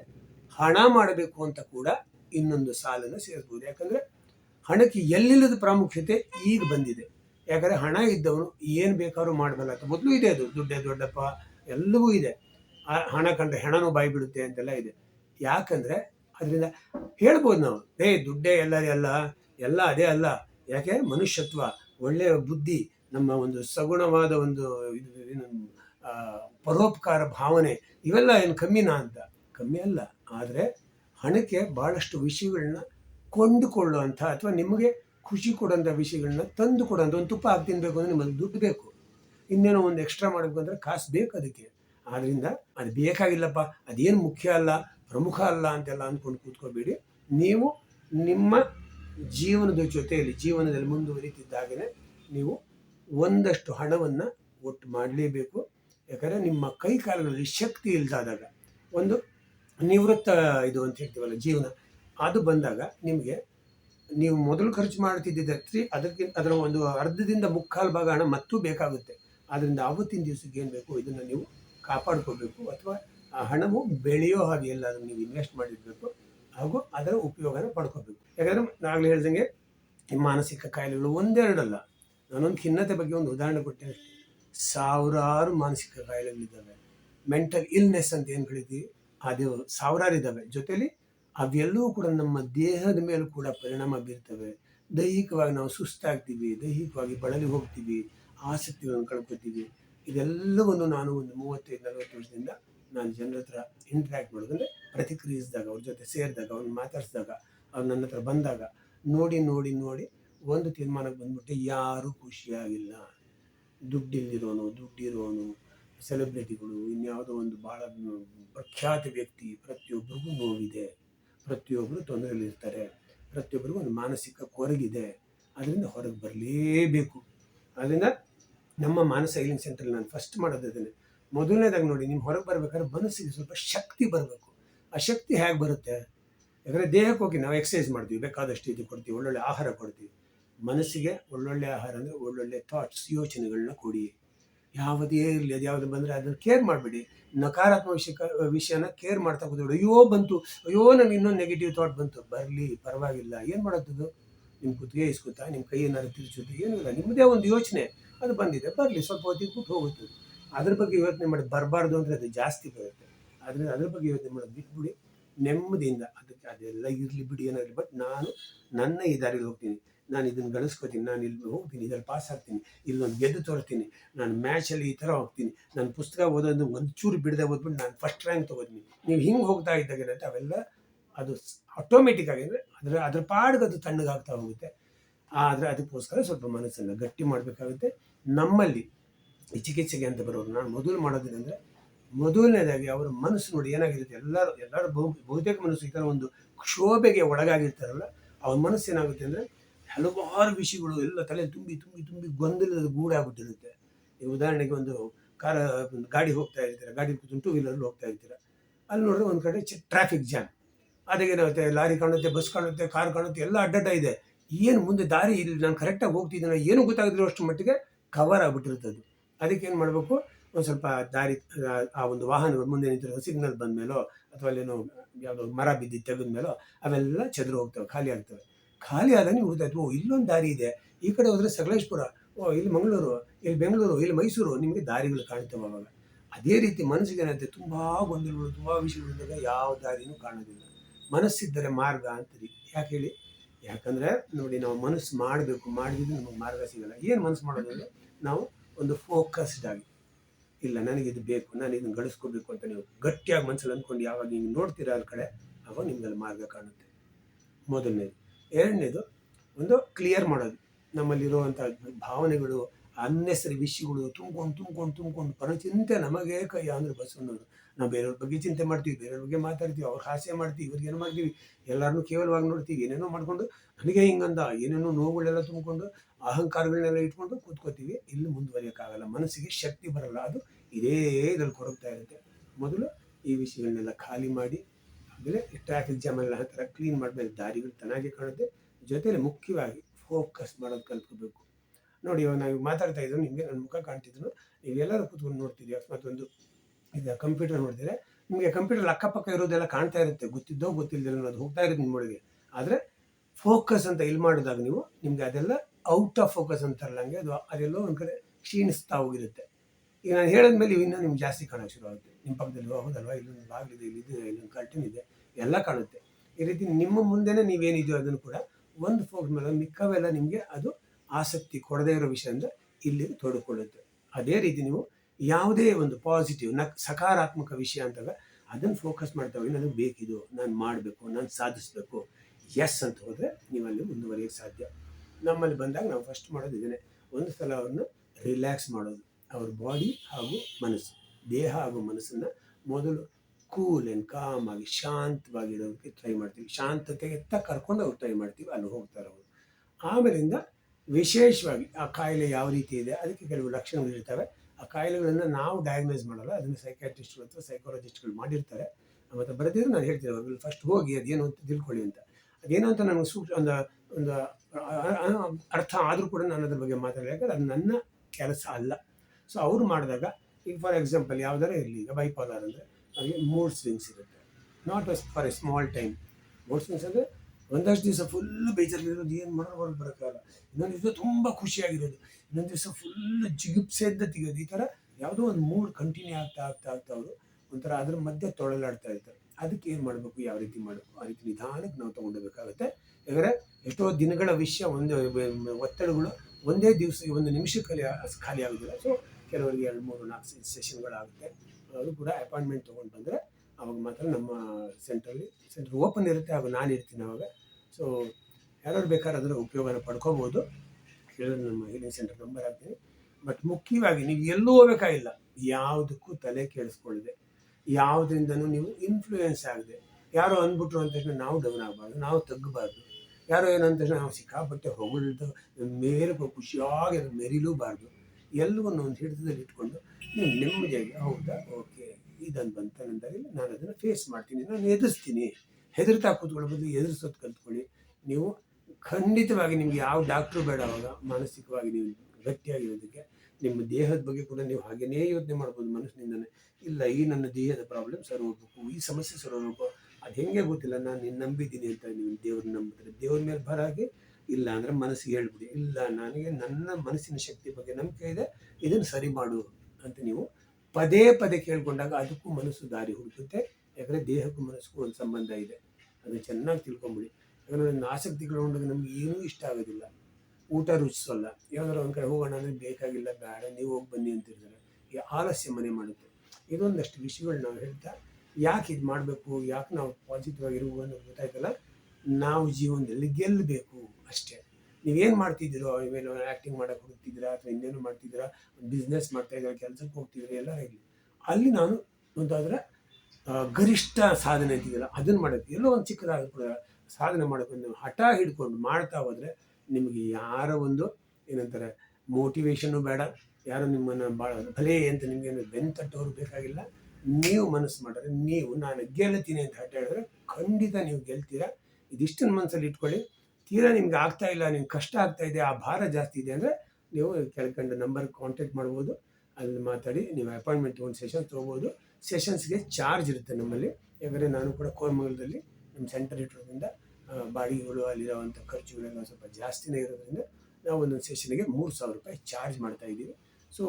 ಹಣ ಮಾಡಬೇಕು ಅಂತ ಕೂಡ ಇನ್ನೊಂದು ಸಾಲನ್ನು ಸೇರಿಸ್ಬೋದು ಯಾಕಂದರೆ ಹಣಕ್ಕೆ ಎಲ್ಲಿಲ್ಲದ ಪ್ರಾಮುಖ್ಯತೆ ಈಗ ಬಂದಿದೆ. ಯಾಕಂದರೆ ಹಣ ಇದ್ದವನು ಏನು ಬೇಕಾದ್ರೂ ಮಾಡಬಲ್ಲ. ಮೊದಲು ಇದೆ ಅದು. ದುಡ್ಡೇ ದೊಡ್ಡಪ್ಪ, ಎಲ್ಲವೂ ಇದೆ. ಹಣ ಕಂಡ್ರೆ ಹೆಣನೂ ಬಾಯಿ ಬಿಡುತ್ತೆ ಅಂತೆಲ್ಲ ಇದೆ. ಯಾಕಂದರೆ ಅದರಿಂದ ಹೇಳ್ಬೋದು ನಾವು, ಏ, ದುಡ್ಡೇ ಎಲ್ಲರೇ ಅಲ್ಲ, ಎಲ್ಲ ಅದೇ ಅಲ್ಲ. ಯಾಕೆ? ಮನುಷ್ಯತ್ವ ಒಳ್ಳೆಯ ಬುದ್ಧಿ, ನಮ್ಮ ಒಂದು ಸಗುಣವಾದ ಒಂದು ಪರೋಪಕಾರ ಭಾವನೆ, ಇವೆಲ್ಲ ಏನು ಕಮ್ಮಿನಾ ಅಂತ? ಕಮ್ಮಿ ಅಲ್ಲ. ಆದರೆ ಹಣಕ್ಕೆ ಭಾಳಷ್ಟು ವಿಷಯಗಳನ್ನ ಕೊಂಡುಕೊಳ್ಳುವಂಥ ಅಥವಾ ನಿಮಗೆ ಖುಷಿ ಕೊಡೋಂಥ ವಿಷಯಗಳನ್ನ ತಂದು ಕೊಡೋಂಥ ಒಂದು ತುಪ್ಪ ಹಾಕಿ ತಿನ್ನಬೇಕು ಅಂದರೆ ನಿಮಗೆ ದುಡ್ಡು ಬೇಕು. ಇನ್ನೇನೋ ಒಂದು ಎಕ್ಸ್ಟ್ರಾ ಮಾಡಬೇಕು ಅಂದರೆ ಕಾಸು ಬೇಕು ಅದಕ್ಕೆ. ಆದ್ದರಿಂದ ಅದು ಬೇಕಾಗಿಲ್ಲಪ್ಪ, ಅದೇನು ಮುಖ್ಯ ಅಲ್ಲ, ಪ್ರಮುಖ ಅಲ್ಲ ಅಂತೆಲ್ಲ ಅಂದ್ಕೊಂಡು ಕೂತ್ಕೋಬೇಡಿ. ನೀವು ನಿಮ್ಮ ಜೀವನದ ಜೊತೆಯಲ್ಲಿ, ಜೀವನದಲ್ಲಿ ಮುಂದುವರಿತಿದ್ದಾಗಲೇ ನೀವು ಒಂದಷ್ಟು ಹಣವನ್ನು ಒಟ್ಟು ಮಾಡಲೇಬೇಕು. ಯಾಕಂದರೆ ನಿಮ್ಮ ಕೈ ಕಾಲುಗಳಲ್ಲಿ ಶಕ್ತಿ ಇಲ್ಲದಾದಾಗ ಒಂದು ನಿವೃತ್ತ ಇದು ಅಂತ ಹೇಳ್ತೀವಲ್ಲ, ಜೀವನ, ಅದು ಬಂದಾಗ ನಿಮಗೆ ನೀವು ಮೊದಲು ಖರ್ಚು ಮಾಡ್ತಿದ್ದಿದ್ದರೆ ಅದಕ್ಕೆ ಅದರ ಒಂದು ಅರ್ಧದಿಂದ ಮುಕ್ಕಾಲು ಭಾಗ ಹಣ ಮತ್ತೂ ಬೇಕಾಗುತ್ತೆ. ಆದ್ದರಿಂದ ಆವತ್ತಿನ ದಿವಸಕ್ಕೆ ಏನು ಬೇಕು ಇದನ್ನು ನೀವು ಕಾಪಾಡ್ಕೋಬೇಕು ಅಥವಾ ಆ ಹಣವು ಬೆಳೆಯೋ ಹಾಗೆ ಎಲ್ಲಾದರೂ ನೀವು ಇನ್ವೆಸ್ಟ್ ಮಾಡಿರಬೇಕು. ಹಾಗೂ ಅದರ ಉಪಯೋಗನ ಪಡ್ಕೋಬೇಕು. ಯಾಕಂದರೆ ನಾಗಲೇ ಹೇಳ್ದಂಗೆ ಈ ಮಾನಸಿಕ ಕಾಯಿಲೆಗಳು ಒಂದೆರಡಲ್ಲ. ನಾನೊಂದು ಖಿನ್ನತೆ ಬಗ್ಗೆ ಒಂದು ಉದಾಹರಣೆ ಕೊಟ್ಟೆ ಸಾವಿರಾರು ಮಾನಸಿಕ ಕಾಯಿಲೆಗಳಿದ್ದಾವೆ. ಮೆಂಟಲ್ ಇಲ್ನೆಸ್ ಅಂತ ಏನು ಕಳಿತೀವಿ ಅದು ಸಾವಿರಾರು ಇದ್ದಾವೆ. ಜೊತೆಲಿ ಅವೆಲ್ಲವೂ ಕೂಡ ನಮ್ಮ ದೇಹದ ಮೇಲೆ ಕೂಡ ಪರಿಣಾಮ ಬೀರ್ತವೆ. ದೈಹಿಕವಾಗಿ ನಾವು ಸುಸ್ತಾಗ್ತೀವಿ, ದೈಹಿಕವಾಗಿ ಬಳಲಿ ಹೋಗ್ತೀವಿ, ಆಸಕ್ತಿಗಳನ್ನು ಕಳ್ಕೊತೀವಿ ಇದೆಲ್ಲವನ್ನು ನಾನು ಒಂದು ಮೂವತ್ತೈದು, ನಲವತ್ತು ವರ್ಷದಿಂದ ನಾನು ಜನರ ಹತ್ರ ಇಂಟ್ರ್ಯಾಕ್ಟ್ ಮಾಡೋದಂದರೆ ಪ್ರತಿಕ್ರಿಯಿಸಿದಾಗ, ಅವ್ರ ಜೊತೆ ಸೇರಿದಾಗ, ಅವ್ರನ್ನ ಮಾತಾಡಿಸಿದಾಗ, ಅವ್ರು ನನ್ನ ಹತ್ರ ಬಂದಾಗ, ನೋಡಿ ನೋಡಿ ನೋಡಿ ಒಂದು ತೀರ್ಮಾನಕ್ಕೆ ಬಂದ್ಬಿಟ್ಟು ಯಾರೂ ಖುಷಿಯಾಗಿಲ್ಲ. ದುಡ್ಡಿಲ್ಲಿರೋನು ದುಡ್ಡಿರೋನು ಸೆಲೆಬ್ರಿಟಿಗಳು ಇನ್ಯಾವುದೋ ಒಂದು ಭಾಳ ಪ್ರಖ್ಯಾತ ವ್ಯಕ್ತಿ, ಪ್ರತಿಯೊಬ್ಬರಿಗೂ ನೋವಿದೆ. ಪ್ರತಿಯೊಬ್ಬರು ತೊಂದರೆಯಲ್ಲಿರ್ತಾರೆ ಪ್ರತಿಯೊಬ್ಬರಿಗೂ ಒಂದು ಮಾನಸಿಕ ಕೊರಗಿದೆ. ಅದರಿಂದ ಹೊರಗೆ ಬರಲೇಬೇಕು. ಅದರಿಂದ ನಮ್ಮ ಮಾನಸ ಹೀಲಿಂಗ್ ಸೆಂಟ್ರಲ್ಲಿ ನಾನು ಫಸ್ಟ್ ಮಾಡೋದು ಅದನ್ನೇ ಮೊದಲನೇದಾಗಿ ನೋಡಿ ನಿಮ್ಮ ಹೊರಗೆ ಬರ್ಬೇಕಾದ್ರೆ ಮನಸ್ಸಿಗೆ ಸ್ವಲ್ಪ ಶಕ್ತಿ ಬರಬೇಕು. ಆ ಶಕ್ತಿ ಹೇಗೆ ಬರುತ್ತೆ? ಯಾಕಂದರೆ ದೇಹಕ್ಕೆ ಹೋಗಿ ನಾವು ಎಕ್ಸಸೈಸ್ ಮಾಡ್ತೀವಿ. ಬೇಕಾದಷ್ಟು ಇದು ಕೊಡ್ತೀವಿ. ಒಳ್ಳೊಳ್ಳೆ ಆಹಾರ ಕೊಡ್ತೀವಿ. ಮನಸ್ಸಿಗೆ ಒಳ್ಳೊಳ್ಳೆ ಆಹಾರ ಅಂದರೆ ಒಳ್ಳೊಳ್ಳೆ ಥಾಟ್ಸ್ ಯೋಚನೆಗಳನ್ನ ಕೊಡಿ. ಯಾವುದೇ ಇರಲಿ, ಅದು ಯಾವುದು ಬಂದರೆ ಅದನ್ನು ಕೇರ್ ಮಾಡಬೇಡಿ. ನಕಾರಾತ್ಮಕ ವಿಷಯ ವಿಷಯನ ಕೇರ್ ಮಾಡ್ತಾ ಕೂತ್ಬಿಡಿ ಅಯ್ಯೋ ಬಂತು, ಅಯ್ಯೋ ನನಗೆ ಇನ್ನೊಂದು ನೆಗೆಟಿವ್ ಥಾಟ್ ಬಂತು. ಬರಲಿ, ಪರವಾಗಿಲ್ಲ. ಏನು ಮಾಡೋದು ನಿಮ್ಮ ಕುತ್ತಿಗೆ ಇಸ್ಕೊತಾ ನಿಮ್ಮ ಕೈ ಏನಾದ್ರು ತಿರುಚುತ್ತೆ ಏನೂ ಇಲ್ಲ ನಿಮ್ಮದೇ ಒಂದು ಯೋಚನೆ. ಅದು ಬಂದಿದೆ. ಬರಲಿ, ಸ್ವಲ್ಪ ಹೊತ್ತಿಗೆ ಕೂತ್ ಹೋಗುತ್ತೆ. ಅದ್ರ ಬಗ್ಗೆ ಯೋಚನೆ ಮಾಡಿ ಬರಬಾರ್ದು ಅಂದರೆ ಅದು ಜಾಸ್ತಿ ಬರುತ್ತೆ. ಅದರಿಂದ ಅದ್ರ ಬಗ್ಗೆ ಯೋಚನೆ ಮಾಡೋದು ಬಿಟ್ಬಿಡಿ. ನೆಮ್ಮದಿಯಿಂದ ಅದಕ್ಕೆ ಅದೆಲ್ಲ ಇರಲಿ ಬಿಡಿ ಏನಾಗಲಿ ಬಟ್ ನಾನು ನನ್ನ ಈ ದಾರಿಗೆ ಹೋಗ್ತೀನಿ. ನಾನು ಇದನ್ನು ಗಳಿಸ್ಕೋತೀನಿ ನಾನು ಇಲ್ಲಿ ಹೋಗ್ತೀನಿ, ಇದ್ರಲ್ಲಿ ಪಾಸ್ ಆಗ್ತೀನಿ, ಇಲ್ಲೊಂದು ಗೆದ್ದು ತೋರ್ತೀನಿ, ನಾನು ಮ್ಯಾಚಲ್ಲಿ ಈ ಥರ ಹೋಗ್ತೀನಿ, ನಾನು ಪುಸ್ತಕ ಓದೋದು ಒಂಚೂರು ಬಿಡದೆ ಓದ್ಬಿಟ್ಟು ನಾನು ಫಸ್ಟ್ ರ್ಯಾಂಕ್ ತೊಗೋತೀನಿ. ನೀವು ಹಿಂಗೆ ಹೋಗ್ತಾ ಇದ್ದಾಗ ಏನಂತ, ಅವೆಲ್ಲ ಅದು ಆಟೋಮೆಟಿಕ್ ಆಗಿ ಅಂದರೆ ಅದರ, ಅದ್ರ ಪಾಡ್ಗೆ ಅದು ತಣ್ಣಗಾಗ್ತಾ ಹೋಗುತ್ತೆ. ಆದರೆ ಅದಕ್ಕೋಸ್ಕರ ಸ್ವಲ್ಪ ಮನಸ್ಸನ್ನು ಗಟ್ಟಿ ಮಾಡಬೇಕಾಗುತ್ತೆ. ನಮ್ಮಲ್ಲಿ ಈ ಚಿಕಿತ್ಸೆಗೆ ಅಂತ ಬರೋರು, ನಾನು ಮೊದಲು ಮಾಡೋದೇನೆಂದರೆ ಮೊದಲನೇದಾಗಿ ಅವರ ಮನಸ್ಸು ನೋಡಿ ಏನಾಗಿರುತ್ತೆ, ಎಲ್ಲರೂ ಎಲ್ಲರೂ ಬಹು, ಬಹುತೇಕ ಮನಸ್ಸು ಈ ಥರ ಒಂದು ಕ್ಷೋಭೆಗೆ ಒಳಗಾಗಿರ್ತಾರಲ್ಲ, ಅವ್ರ ಮನಸ್ಸು ಏನಾಗುತ್ತೆ ಅಂದರೆ ಹಲವಾರು ವಿಷಯಗಳು ಎಲ್ಲ ತಲೆ ತುಂಬಿ ತುಂಬಿ ತುಂಬಿ ಗೊಂದಲದ ಗೂಡಾಗ್ಬಿಟ್ಟಿರುತ್ತೆ. ಈಗ ಉದಾಹರಣೆಗೆ ಒಂದು ಕಾರ, ಗಾಡಿ ಹೋಗ್ತಾ ಇರ್ತೀರ, ಗಾಡಿ ಕೂತ್ಕೊಂಡು ಟೂ ವೀಲರ್ ಹೋಗ್ತಾ ಇರ್ತೀರ. ಅಲ್ಲಿ ನೋಡಿದ್ರೆ ಒಂದು ಕಡೆ ಟ್ರಾಫಿಕ್ ಜಾಮ್ ಅದಕ್ಕೇನಾಗುತ್ತೆ ಲಾರಿ ಕಾಣುತ್ತೆ ಬಸ್ ಕಾಣುತ್ತೆ ಕಾರ್ ಕಾಣುತ್ತೆ, ಎಲ್ಲ ಅಡ್ಡಡ್ಡ ಇದೆ. ಏನು ಮುಂದೆ ದಾರಿ ಇಲ್ಲಿ ನಾನು ಕರೆಕ್ಟಾಗಿ ಹೋಗ್ತಿದ್ದೀನ ಏನು ಗೊತ್ತಾಗದಿರೋ ಅಷ್ಟು ಮಟ್ಟಿಗೆ ಕವರ್ ಆಗಿಬಿಟ್ಟಿರುತ್ತೆ ಅದು. ಅದಕ್ಕೆ ಏನು ಮಾಡಬೇಕು, ಒಂದು ಸ್ವಲ್ಪ ದಾರಿ, ಆ- ಒಂದು ವಾಹನಗಳು ಮುಂದೆ ನಿಂತಿರೋ ಸಿಗ್ನಲ್ ಬಂದ ಮೇಲೋ ಅಥವಾ ಅಲ್ಲೇನೋ ಯಾವುದೋ ಮರ ಬಿದ್ದು ತೆಗೆದ ಮೇಲೋ ಅವೆಲ್ಲ ಚದುರು ಹೋಗ್ತವೆ, ಖಾಲಿ ಆಗ್ತವೆ. ಖಾಲಿ ಆದಂಗೆ ಓ, ಇಲ್ಲೊಂದು ದಾರಿ ಇದೆ. ಈ ಕಡೆ ಹೋದರೆ ಸಕಲೇಶ್ಪುರ, ಓ, ಇಲ್ಲಿ ಮಂಗಳೂರು, ಇಲ್ಲಿ ಬೆಂಗಳೂರು, ಇಲ್ಲಿ ಮೈಸೂರು ನಿಮಗೆ ದಾರಿಗಳು ಕಾಣ್ತವೆ ಅವಾಗ. ಅದೇ ರೀತಿ ಮನಸ್ಸಿಗೆ ಏನಾಗುತ್ತೆ ತುಂಬ ಗೊಂದಲಗಳು, ತುಂಬ ವಿಷಯಗಳು ಇದ್ದಾಗ ಯಾವ ದಾರಿನೂ ಕಾಣೋದಿಲ್ಲ ಮನಸ್ಸಿದ್ದರೆ ಮಾರ್ಗ ಅಂತೀರಿ. ಯಾಕೆ ಹೇಳಿ? ಯಾಕಂದರೆ ನೋಡಿ, ನಾವು ಮನಸ್ಸು ಮಾಡಬೇಕು, ಮಾಡಿದ್ರೆ ನಮಗೆ ಮಾರ್ಗ ಸಿಗಲ್ಲ. ಏನು ಮನಸ್ಸು ಮಾಡೋದಂದರೆ ನಾವು ಒಂದು ಫೋಕಸ್ಡ್ ಆಗಿ. ಇಲ್ಲ, ನನಗೆ ಇದು ಬೇಕು, ನಾನು ಇದನ್ನು ಗಳಿಸ್ಕೋಬೇಕು ಅಂತ ನೀವು ಗಟ್ಟಿಯಾಗಿ ಮನಸ್ಸಲ್ಲಿ ಅಂದ್ಕೊಂಡು ಯಾವಾಗ ನೀವು ನೋಡ್ತೀರಾ ಅಲ್ಲಿ ಕಡೆ ಆವಾಗ ನಿಮ್ಮಲ್ಲಿ ಮಾರ್ಗ ಕಾಣುತ್ತೆ. ಮೊದಲನೇದು. ಎರಡನೇದು ಒಂದು ಕ್ಲಿಯರ್ ಮಾಡೋದು. ನಮ್ಮಲ್ಲಿರುವಂಥ ಭಾವನೆಗಳು, ಅನ್ನೆಸರಿ ವಿಷಯಗಳು ತುಂಬ್ಕೊಂಡು ತುಂಬ್ಕೊಂಡು ತುಂಬ್ಕೊಂಡು ಪರಚಿಂತೆ ನಮಗೆ ಕೈ ಬಸ್ ಬಸವಣ್ಣವರು ನಾವು ಬೇರೆಯವ್ರ ಬಗ್ಗೆ ಚಿಂತೆ ಮಾಡ್ತೀವಿ, ಬೇರೆಯವ್ರ ಬಗ್ಗೆ ಮಾತಾಡ್ತೀವಿ, ಅವ್ರ ಹಾಸ್ಯ ಮಾಡ್ತೀವಿ, ಇವ್ರಿಗೆ ಏನು ಮಾಡ್ತೀವಿ ಎಲ್ಲರನ್ನೂ ಕೇವಲವಾಗಿ ನೋಡ್ತೀವಿ, ಏನೇನೋ ಮಾಡ್ಕೊಂಡು ನನಗೆ ಹಿಂಗಂದ ಏನೇನೋ ನೋವುಗಳೆಲ್ಲ ತುಂಬಿಕೊಂಡು ಅಹಂಕಾರಗಳನ್ನೆಲ್ಲ ಇಟ್ಕೊಂಡು ಕೂತ್ಕೋತೀವಿ. ಇಲ್ಲಿ ಮುಂದುವರಿಯೋಕ್ಕಾಗಲ್ಲ, ಮನಸ್ಸಿಗೆ ಶಕ್ತಿ ಬರಲ್ಲ, ಅದು ಇದೇ ಇದ್ರಲ್ಲಿ ಕೊರಗ್ತಾ ಇರುತ್ತೆ. ಮೊದಲು ಈ ವಿಷಯಗಳನ್ನೆಲ್ಲ ಖಾಲಿ ಮಾಡಿ ಆಮೇಲೆ ಟ್ರಾಫಿಕ್ ಜಾಮ್ ಎಲ್ಲ ಥರ ಕ್ಲೀನ್ ಮಾಡಿದ್ಮೇಲೆ ದಾರಿಗಳು ಚೆನ್ನಾಗಿ ಕಾಣುತ್ತೆ. ಜೊತೆಯಲ್ಲಿ ಮುಖ್ಯವಾಗಿ ಫೋಕಸ್ ಮಾಡೋದು ಕಲ್ತ್ಕೋಬೇಕು. ನೋಡಿ ಇವಾಗ ನಾವು ಮಾತಾಡ್ತಾ ಇದ್ರು, ನಿಮಗೆ ನನ್ನ ಮುಖ ಕಾಣ್ತಿದ್ರು ನೀವೆಲ್ಲರೂ ಕೂತ್ಕೊಂಡು ನೋಡ್ತಿದ್ದೀವಿ ಅಕಸ್ಮಾತ್ ಒಂದು ಈಗ ಕಂಪ್ಯೂಟರ್ ನೋಡಿದರೆ, ನಿಮಗೆ ಕಂಪ್ಯೂಟರ್ ಅಕ್ಕಪಕ್ಕ ಇರೋದೆಲ್ಲ ಕಾಣ್ತಾ ಇರುತ್ತೆ, ಗೊತ್ತಿದ್ದೋ ಗೊತ್ತಿಲ್ಲದಿಲ್ಲ ಅನ್ನೋದು ಹೋಗ್ತಾ ಇರುತ್ತೆ ನಿಮ್ಮೊಳಗೆ ಆದರೆ ಫೋಕಸ್ ಅಂತ ಇಲ್ಲಿ ಮಾಡಿದಾಗ ನೀವು, ನಿಮಗೆ ಅದೆಲ್ಲ ಔಟ್ ಆಫ್ ಫೋಕಸ್ ಅಂತಾರಲ್ಲ ಹಂಗೆ ಅದು ಅದೆಲ್ಲೋ ಒಂದು ಕಡೆ ಕ್ಷೀಣಿಸ್ತಾ ಹೋಗಿರುತ್ತೆ. ಈಗ ನಾನು ಹೇಳಿದ್ಮೇಲೆ ಇನ್ನೂ ನಿಮ್ಗೆ ಜಾಸ್ತಿ ಕಾಣೋಕೆ ಶುರು ಆಗುತ್ತೆ. ನಿಮ್ಮ ಪಕ್ಕದಲ್ಲಿ ಓ, ಹೌದಲ್ವಾ ಇಲ್ಲೊಂದು ಬಾಗಿಲಿದೆ ಇಲ್ಲಿದೆ ಇಲ್ಲೊಂದು ಕರ್ಟನ್ ಇದೆ ಎಲ್ಲ ಕಾಣುತ್ತೆ. ಈ ರೀತಿ ನಿಮ್ಮ ಮುಂದೆನೇ ನೀವೇನಿದೆಯೋ ಅದನ್ನು ಕೂಡ ಒಂದು ಫೋಕಸ್ ಮೇಲೆ ಮಿಕ್ಕವೆಲ್ಲ ನಿಮಗೆ ಅದು ಆಸಕ್ತಿ ಕೊಡದೇ ಇರೋ ವಿಷಯ ಅಂದರೆ ಇಲ್ಲಿ ತೊಡಕೊಳ್ಳುತ್ತೆ. ಅದೇ ರೀತಿ ನೀವು ಯಾವುದೇ ಒಂದು ಪಾಸಿಟಿವ್ನ ಸಕಾರಾತ್ಮಕ ವಿಷಯ ಅಂತಾಗ ಅದನ್ನು ಫೋಕಸ್ ಮಾಡ್ತಾ ಹೋಗಿ ನನಗೆ ಬೇಕಿದು ನಾನು ಮಾಡಬೇಕು ನಾನು ಸಾಧಿಸಬೇಕು ಎಸ್ ಅಂತ ಹೋದರೆ ನೀವಲ್ಲಿ ಮುಂದುವರಿಯೋಕ್ಕೆ ಸಾಧ್ಯ. ನಮ್ಮಲ್ಲಿ ಬಂದಾಗ ನಾವು ಫಸ್ಟ್ ಮಾಡೋದು ಇದನ್ನೇ ಒಂದು ಸಲ ಅವ್ರನ್ನ ರಿಲ್ಯಾಕ್ಸ್ ಮಾಡೋದು ಅವ್ರ ಬಾಡಿ ಹಾಗೂ ಮನಸ್ಸು. ದೇಹ ಹಾಗೂ ಮನಸ್ಸನ್ನು ಮೊದಲು ಕೂಲ್ ಆ್ಯಂಡ್ ಕಾಮ್ ಆಗಿ ಟ್ರೈ ಮಾಡ್ತೀವಿ. ಶಾಂತತೆಗೆ ಎತ್ತ ಕರ್ಕೊಂಡು ಅವ್ರು ಟ್ರೈ ಮಾಡ್ತೀವಿ, ಅಲ್ಲಿ ಹೋಗ್ತಾರೆ ಅವರು ಆಮೇಲಿಂದ ವಿಶೇಷವಾಗಿ ಆ ಕಾಯಿಲೆ ಯಾವ ರೀತಿ ಇದೆ, ಅದಕ್ಕೆ ಕೆಲವು ಲಕ್ಷಣಗಳು ಇರ್ತವೆ ಆ ಕಾಯಿಲೆಗಳನ್ನು ನಾವು ಡಯಾಗ್ನೈಸ್ ಮಾಡಲ್ಲ, ಅದನ್ನು ಸೈಕ್ಯಾಟ್ರಿಸ್ಟ್ಗಳು ಅಥವಾ ಸೈಕಾಲಜಿಸ್ಟ್ಗಳು ಮಾಡಿರ್ತಾರೆ. ಮತ್ತು ಬರೆದಿದ್ರು, ನಾನು ಹೇಳ್ತೀನಿ ಅವ್ರಿಗೆ ಫಸ್ಟ್ ಹೋಗಿ ಅದೇನು ಅಂತ ತಿಳ್ಕೊಳ್ಳಿ ಅಂತ. ಅದೇನು ಅಂತ ನನಗೆ ಸೂಕ್ಷ್ಮ, ಒಂದು ಒಂದು, ಅರ್ಥ ಆದರೂ ಕೂಡ ನಾನು ಅದ್ರ ಬಗ್ಗೆ ಮಾತಾಡಲ್ಲ ಯಾಕಂದ್ರೆ ಅದು ನನ್ನ ಕೆಲಸ ಅಲ್ಲ. ಸೊ ಅವ್ರು ಮಾಡಿದಾಗ ಈಗ ಫಾರ್ ಎಕ್ಸಾಂಪಲ್ ಯಾವ್ದಾರ ಇರಲಿ, ಈಗ ಬೈಪಾಲರ್ ಅಂದರೆ ಅವ್ರಿಗೆ ಮೂಡ್ ಸ್ವಿಂಗ್ಸ್ ಇರುತ್ತೆ. Not as for a small time mood swings ಅಂದರೆ ಒಂದಷ್ಟು ದಿವಸ ಫುಲ್ ಬೇಜಾರಿರೋದು ಏನು ಮಾಡೋ ಹೊರಗೆ ಬರೋಕ್ಕಾಗಲ್ಲ. ಇನ್ನೊಂದು ದಿವಸ ತುಂಬ ಖುಷಿಯಾಗಿರೋದು. ಇನ್ನೊಂದು ದಿವಸ ಫುಲ್ ಜಿಗುಪ್ಸೆಯಿಂದ ತೆಗೆಯೋದು. ಈ ಥರ ಯಾವುದೋ ಒಂದು ಮೂಡ್ ಕಂಟಿನ್ಯೂ ಆಗ್ತಾ ಆಗ್ತಾ ಆಗ್ತಾ ಅವರು ಒಂಥರ ಅದ್ರ ಮಧ್ಯೆ ತೊಳಲಾಡ್ತಾ ಇರ್ತಾರೆ. ಅದಕ್ಕೆ ಏನು ಮಾಡಬೇಕು, ಯಾವ ರೀತಿ ಮಾಡಬೇಕು, ಆ ರೀತಿ ನಿಧಾನಕ್ಕೆ ನಾವು ತೊಗೊಂಡೋಗ್ಬೇಕಾಗುತ್ತೆ. ಯಾಕಂದರೆ ಎಷ್ಟೋ ದಿನಗಳ ವಿಷಯ ಒಂದು, ಒತ್ತಡಗಳು ಒಂದೇ ದಿವಸ ಒಂದು ನಿಮಿಷಕ್ಕೆ ಖಾಲಿ ಆಗೋದಿಲ್ಲ. ಸೊ ಕೆಲವರಿಗೆ ಎರಡು, ಮೂರು, ನಾಲ್ಕು ಸೆಷನ್ಗಳಾಗುತ್ತೆ. ಅವರು ಕೂಡ ಅಪಾಯಿಂಟ್ಮೆಂಟ್ ತೊಗೊಂಡು ಬಂದರೆ ಅವಾಗ ಮಾತ್ರ ನಮ್ಮ ಸೆಂಟ್ರಲ್ಲಿ ಸೆಂಟ್ರ್ ಓಪನ್ ಇರುತ್ತೆ ಅವಾಗ ನಾನು ಇರ್ತೀನಿ ಅವಾಗ. ಸೊ ಯಾರು ಬೇಕಾದ್ರೆ ಅದರ ಉಪಯೋಗನ ಪಡ್ಕೋಬೋದು. ಹೇಳಿದ್ರೆ ನಮ್ಮ ಹೀಲಿಂಗ್ ಸೆಂಟರ್ ನಂಬರ್ ಹಾಕ್ತೀನಿ. ಬಟ್ ಮುಖ್ಯವಾಗಿ ನೀವು ಎಲ್ಲೂ ಹೋಗ್ಬೇಕಾಗಿಲ್ಲ. ಯಾವುದಕ್ಕೂ ತಲೆ ಕೇಳಿಸ್ಕೊಳ್ಳದೆ ಯಾವುದರಿಂದನೂ ನೀವು ಇನ್ಫ್ಲೂಯೆನ್ಸ್ ಆಗದೆ. ಯಾರೋ ಅಂದ್ಬಿಟ್ರು ಅಂತ ತಕ್ಷಣ ನಾವು ಡೌನ್ ಆಗಬಾರ್ದು, ನಾವು ತಗ್ಗಬಾರ್ದು ಯಾರೋ ಏನಂತ ತಕ್ಷಣ ನಾವು ಸಿಕ್ಕಾಪಟ್ಟೆ ಹೊಗಳಿದ್ದು ಮೇಲೆ ಖುಷಿಯಾಗಿ ಮೆರಿಲೂಬಾರ್ದು. ಎಲ್ಲವನ್ನು ಒಂದು ಹಿಡಿತದಲ್ಲಿ ಇಟ್ಕೊಂಡು ನೀವು ನೆಮ್ಮದಿಯಾಗಿ, ಹೌದಾ? ಓಕೆ. ಇದನ್ನು ಬಂತ ನಂತರಲ್ಲಿ ನಾನು ಅದನ್ನು ಫೇಸ್ ಮಾಡ್ತೀನಿ, ನಾನು ಎದುರಿಸ್ತೀನಿ. ಹೆದರ್ತಾ ಕೂತ್ಕೊಳ್ಳೋ ಬದಲು ಎದುರಿಸೋದು ಕಲ್ತ್ಕೊಳ್ಳಿ. ನೀವು ಖಂಡಿತವಾಗಿ ನಿಮ್ಗೆ ಯಾವ ಡಾಕ್ಟ್ರು ಬೇಡ ಅವಾಗ, ಮಾನಸಿಕವಾಗಿ ನೀವು ಗಟ್ಟಿಯಾಗಿರೋದಕ್ಕೆ, ನಿಮ್ಮ ದೇಹದ ಬಗ್ಗೆ ಕೂಡ ನೀವು ಹಾಗೇನೇ ಯೋಚನೆ ಮಾಡ್ಬೋದು ಮನಸ್ಸಿನಿಂದನೇ. ಇಲ್ಲ, ಈ ನನ್ನ ದೇಹದ ಪ್ರಾಬ್ಲಮ್ ಸರ್ ಹೋಗ್ಬೇಕು, ಈ ಸಮಸ್ಯೆ ಸರ್ ಹೋಗ್ಬೇಕು, ಅದು ಹೆಂಗೆ ಗೊತ್ತಿಲ್ಲ, ನಾನು ನಿನ್ನ ನಂಬಿದ್ದೀನಿ ಅಂತ ನೀವು ದೇವ್ರನ್ನ ನಂಬಿದ್ರೆ ದೇವ್ರ ಮೇಲೆ ಹಾಕಿ ಇಲ್ಲ ಅಂದರೆ ಮನಸ್ಸಿಗೆ ಹೇಳ್ಬಿಡಿ. ಇಲ್ಲ, ನನಗೆ ನನ್ನ ಮನಸ್ಸಿನ ಶಕ್ತಿ ಬಗ್ಗೆ ನಂಬಿಕೆ ಇದೆ, ಇದನ್ನು ಸರಿ ಮಾಡು ಅಂತ ನೀವು ಪದೇ ಪದೇ ಕೇಳ್ಕೊಂಡಾಗ ಅದಕ್ಕೂ ಮನಸ್ಸು ದಾರಿ ಹುಡುಕುತ್ತೆ. ಯಾಕಂದರೆ ದೇಹಕ್ಕೂ ಮನಸ್ಸಿಗೂ ಒಂದು ಸಂಬಂಧ ಇದೆ. ಅದನ್ನು ಚೆನ್ನಾಗಿ ತಿಳ್ಕೊಂಬಿಡಿ. ಯಾಕಂದರೆ ನನ್ನ ಆಸಕ್ತಿಗಳು ಉಂಟಾಗ ನಮ್ಗೆ ಏನೂ ಇಷ್ಟ ಆಗೋದಿಲ್ಲ. ಊಟ ರುಚಿಸೋಲ್ಲ. ಯಾವ್ದಾರು ಒಂದು ಕಡೆ ಹೋಗೋಣ ಅಂದರೆ ಬೇಕಾಗಿಲ್ಲ, ಬೇಡ, ನೀವು ಹೋಗಿ ಬನ್ನಿ ಅಂತಿರ್ತಾರೆ ಈ ಆಲಸ್ಯ ಮನೆ ಮಾಡುತ್ತೆ. ಇದೊಂದಷ್ಟು ವಿಷಯಗಳು ನಾವು ಹೇಳ್ತಾ, ಯಾಕೆ ಇದು ಮಾಡಬೇಕು, ಯಾಕೆ ನಾವು ಪಾಸಿಟಿವ್ ಆಗಿರುವ ಅನ್ನೋದು ಗೊತ್ತಾಯ್ತಲ್ಲ? ನಾವು ಜೀವನದಲ್ಲಿ ಗೆಲ್ಲಬೇಕು ಅಷ್ಟೇ. ನೀವೇನು ಮಾಡ್ತಿದ್ದೀರೋ, ಇವೇನೋ ಆ್ಯಕ್ಟಿಂಗ್ ಮಾಡೋಕೆ ಹೋಗ್ತಿದ್ದೀರಾ ಅಥವಾ ಇನ್ನೇನು ಮಾಡ್ತಿದ್ದೀರಾ ಬಿಸ್ನೆಸ್ ಮಾಡ್ತಾಯಿದ್ದೀರಾ ಕೆಲಸಕ್ಕೆ ಹೋಗ್ತಿದ್ದೀರಾ ಎಲ್ಲ ಇರಲಿ. ಅಲ್ಲಿ ನಾನು ಒಂದಾದ್ರ ಗರಿಷ್ಠ ಸಾಧನೆ ಅಂತಿದ್ದೀರ ಅದನ್ನು ಮಾಡೋಕ್ಕೆ, ಎಲ್ಲೋ ಒಂದು ಚಿಕ್ಕದಾಗಿ ಕೂಡ ಸಾಧನೆ ಮಾಡೋಕ್ಕೆ ನೀವು ಹಠ ಹಿಡ್ಕೊಂಡು ಮಾಡ್ತಾ ಹೋದರೆ ನಿಮಗೆ ಯಾರ ಒಂದು ಏನಂತಾರೆ ಮೋಟಿವೇಶನ್ನು ಬೇಡ. ಯಾರು ನಿಮ್ಮನ್ನು ಭಾಳ ಭಲೇ ಅಂತ ನಿಮಗೇನು ಬೆನ್ ತಟ್ಟೋರು ಬೇಕಾಗಿಲ್ಲ. ನೀವು ಮನಸ್ಸು ಮಾಡಿದ್ರೆ ನೀವು, ನಾನು ಗೆಲ್ತೀನಿ ಅಂತ ಹಠ ಹೇಳಿದ್ರೆ ಖಂಡಿತ ನೀವು ಗೆಲ್ತೀರಾ. ಇದಿಷ್ಟನ್ನು ಮನಸ್ಸಲ್ಲಿ ಇಟ್ಕೊಳ್ಳಿ, ತೀರಾ ನಿಮ್ಗೆ ಆಗ್ತಾ ಇಲ್ಲ, ನಿಮ್ಗೆ ಕಷ್ಟ ಆಗ್ತಾ ಇದೆ, ಆ ಭಾರ ಜಾಸ್ತಿ ಇದೆ ಅಂದರೆ ನೀವು ಕೆಳಕಂಡ ನಂಬರ್ಗೆ ಕಾಂಟ್ಯಾಕ್ಟ್ ಮಾಡ್ಬೋದು, ಅಲ್ಲಿ ಮಾತಾಡಿ, ನೀವು ಅಪಾಯಿಂಟ್ಮೆಂಟ್ ತೊಗೊಂಡು ಸೆಷನ್ ತೊಗೋಬೋದು ಸೆಷನ್ಸ್ಗೆ ಚಾರ್ಜ್ ಇರುತ್ತೆ ನಮ್ಮಲ್ಲಿ. ಯಾಕಂದರೆ ನಾನು ಕೂಡ ಕೋರ್ಮಂಗಲದಲ್ಲಿ ನಮ್ಮ ಸೆಂಟರ್ ಇಟ್ಟಿರೋದ್ರಿಂದ ಬಾಡಿಗೆಗಳು ಅಲ್ಲಿರೋವಂಥ ಖರ್ಚುಗಳೆಲ್ಲ ಸ್ವಲ್ಪ ಜಾಸ್ತಿನೇ ಇರೋದ್ರಿಂದ ನಾವು ಒಂದೊಂದು ಸೆಷನ್ಗೆ ಮೂರು ಸಾವಿರ ರೂಪಾಯಿ ಚಾರ್ಜ್ ಮಾಡ್ತಾ ಇದ್ದೀವಿ. ಸೊ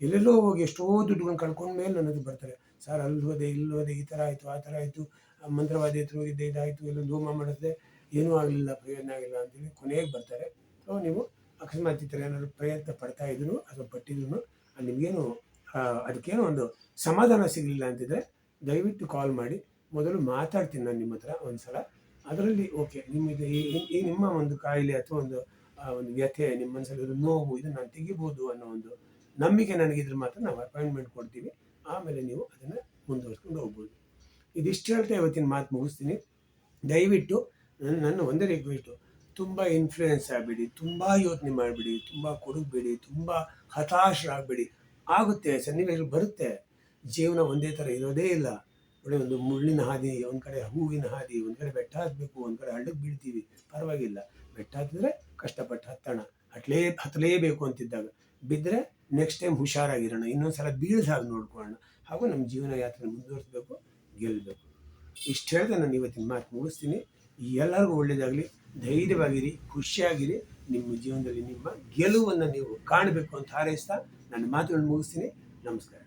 ಎಲ್ಲೆಲ್ಲೋ ಹೋಗಿ ಎಷ್ಟೋ ದುಡ್ಡುಗಳನ್ನ ಕಳ್ಕೊಂಡ್ಮೇಲೆ ಮೇಲೆ ಬರ್ತಾರೆ. ಸರ್, ಅಲ್ಲಿ ಹೋದೆ, ಇಲ್ಲಿ ಹೋದೆ, ಈ ಥರ ಆಯಿತು, ಆ ಥರ ಆಯಿತು ಮಂತ್ರವಾದಿ ಹತ್ರ ಹೋಗಿದ್ದೆ, ಇದಾಯಿತು, ಎಲ್ಲ ಧೂಮ ಮಾಡಿದ್ರೆ ಏನೂ ಆಗಲಿಲ್ಲ, ಪ್ರಯೋಜನ ಆಗಿಲ್ಲ ಅಂತೇಳಿ ಕೊನೆಗೆ ಬರ್ತಾರೆ. ಸೊ ನೀವು ಅಕಸ್ಮಾತ್ ಈ ಥರ ಏನಾದ್ರು ಪ್ರಯತ್ನ ಪಡ್ತಾ ಇದ್ರು ಅಥವಾ ಪಟ್ಟಿದ್ರು ನಿಮಗೇನು ಅದಕ್ಕೇನು ಒಂದು ಸಮಾಧಾನ ಸಿಗಲಿಲ್ಲ ಅಂತಿದ್ರೆ ದಯವಿಟ್ಟು ಕಾಲ್ ಮಾಡಿ. ಮೊದಲು ಮಾತಾಡ್ತೀನಿ ನಾನು ನಿಮ್ಮ ಹತ್ರ ಒಂದ್ಸಲ. ಅದರಲ್ಲಿ ಓಕೆ ನಿಮಗೆ ಈ- ನಿಮ್ಮ ಒಂದು ಕಾಯಿಲೆ ಅಥವಾ ಒಂದು ಒಂದು ವ್ಯಥೆ, ನಿಮ್ಮ ಮನಸ್ಸಲ್ಲಿ ಇರೋ ನೋವು, ಇದನ್ನು ನಾನು ತೆಗಿಬೋದು ಅನ್ನೋ ಒಂದು ನಂಬಿಕೆ ನನಗಿದ್ರೆ ಮಾತ್ರ ನಾವು ಅಪಾಯಿಂಟ್ಮೆಂಟ್ ಕೊಡ್ತೀವಿ. ಆಮೇಲೆ ನೀವು ಅದನ್ನು ಮುಂದುವರ್ಸ್ಕೊಂಡು ಹೋಗ್ಬೋದು. ಇದಿಷ್ಟು ಹೇಳ್ತಾ ಇವತ್ತಿನ ಮಾತು ಮುಗಿಸ್ತೀನಿ. ದಯವಿಟ್ಟು ನನ್ನ ನನ್ನ ಒಂದೇ ರಿಕ್ವೆಸ್ಟು ತುಂಬ ಇನ್ಫ್ಲೂಯೆನ್ಸ್ ಆಗಬೇಡಿ, ತುಂಬ ಯೋಚನೆ ಮಾಡಬೇಡಿ, ತುಂಬ ಕೊಡಗಬೇಡಿ, ತುಂಬ ಹತಾಶರಾಗಬೇಡಿ. ಆಗುತ್ತೆ ಸನ್ನಿವೇಶ ಬರುತ್ತೆ. ಜೀವನ ಒಂದೇ ಥರ ಇರೋದೇ ಇಲ್ಲ. ಒಳ್ಳೆ ಒಂದು ಮುಳ್ಳಿನ ಹಾದಿ, ಒಂದು ಕಡೆ ಹೂವಿನ ಹಾದಿ, ಒಂದು ಕಡೆ ಬೆಟ್ಟ ಹತ್ತಬೇಕು ಒಂದು ಕಡೆ ಹಳ್ಳಕ್ಕೆ ಬೀಳ್ತೀವಿ. ಪರವಾಗಿಲ್ಲ. ಬೆಟ್ಟ ಹತ್ತಿದ್ರೆ ಕಷ್ಟಪಟ್ಟು ಹತ್ತೋಣ. ಹತ್ತಲೇ ಹತ್ತಲೇಬೇಕು ಅಂತಿದ್ದಾಗ. ಬಿದ್ದರೆ ನೆಕ್ಸ್ಟ್ ಟೈಮ್ ಹುಷಾರಾಗಿರೋಣ. ಇನ್ನೊಂದು ಸಲ ಬೀಳ್ಸಾಗಿ ನೋಡ್ಕೊಳ್ಳೋಣ. ಹಾಗೂ ನಮ್ಮ ಜೀವನ ಯಾತ್ರೆ ಮುಂದುವರಿಸಬೇಕು. ಗೆಲ್ಲಬೇಕು. ಇಷ್ಟು ಹೇಳ್ತಾ ನಾನು ಇವತ್ತಿನ ಮಾತು ಮುಗಿಸ್ತೀನಿ. ಎಲ್ಲರಿಗೂ ಒಳ್ಳೆಯದಾಗಲಿ ಧೈರ್ಯವಾಗಿರಿ, ಖುಷಿಯಾಗಿರಿ. ನಿಮ್ಮ ಜೀವನದಲ್ಲಿ ನಿಮ್ಮ ಗೆಲುವನ್ನು ನೀವು ಕಾಣಬೇಕು ಅಂತ ಹಾರೈಸ್ತಾ ನನ್ನ ಮಾತುಗಳನ್ನು ಮುಗಿಸ್ತೀನಿ. ನಮಸ್ಕಾರ.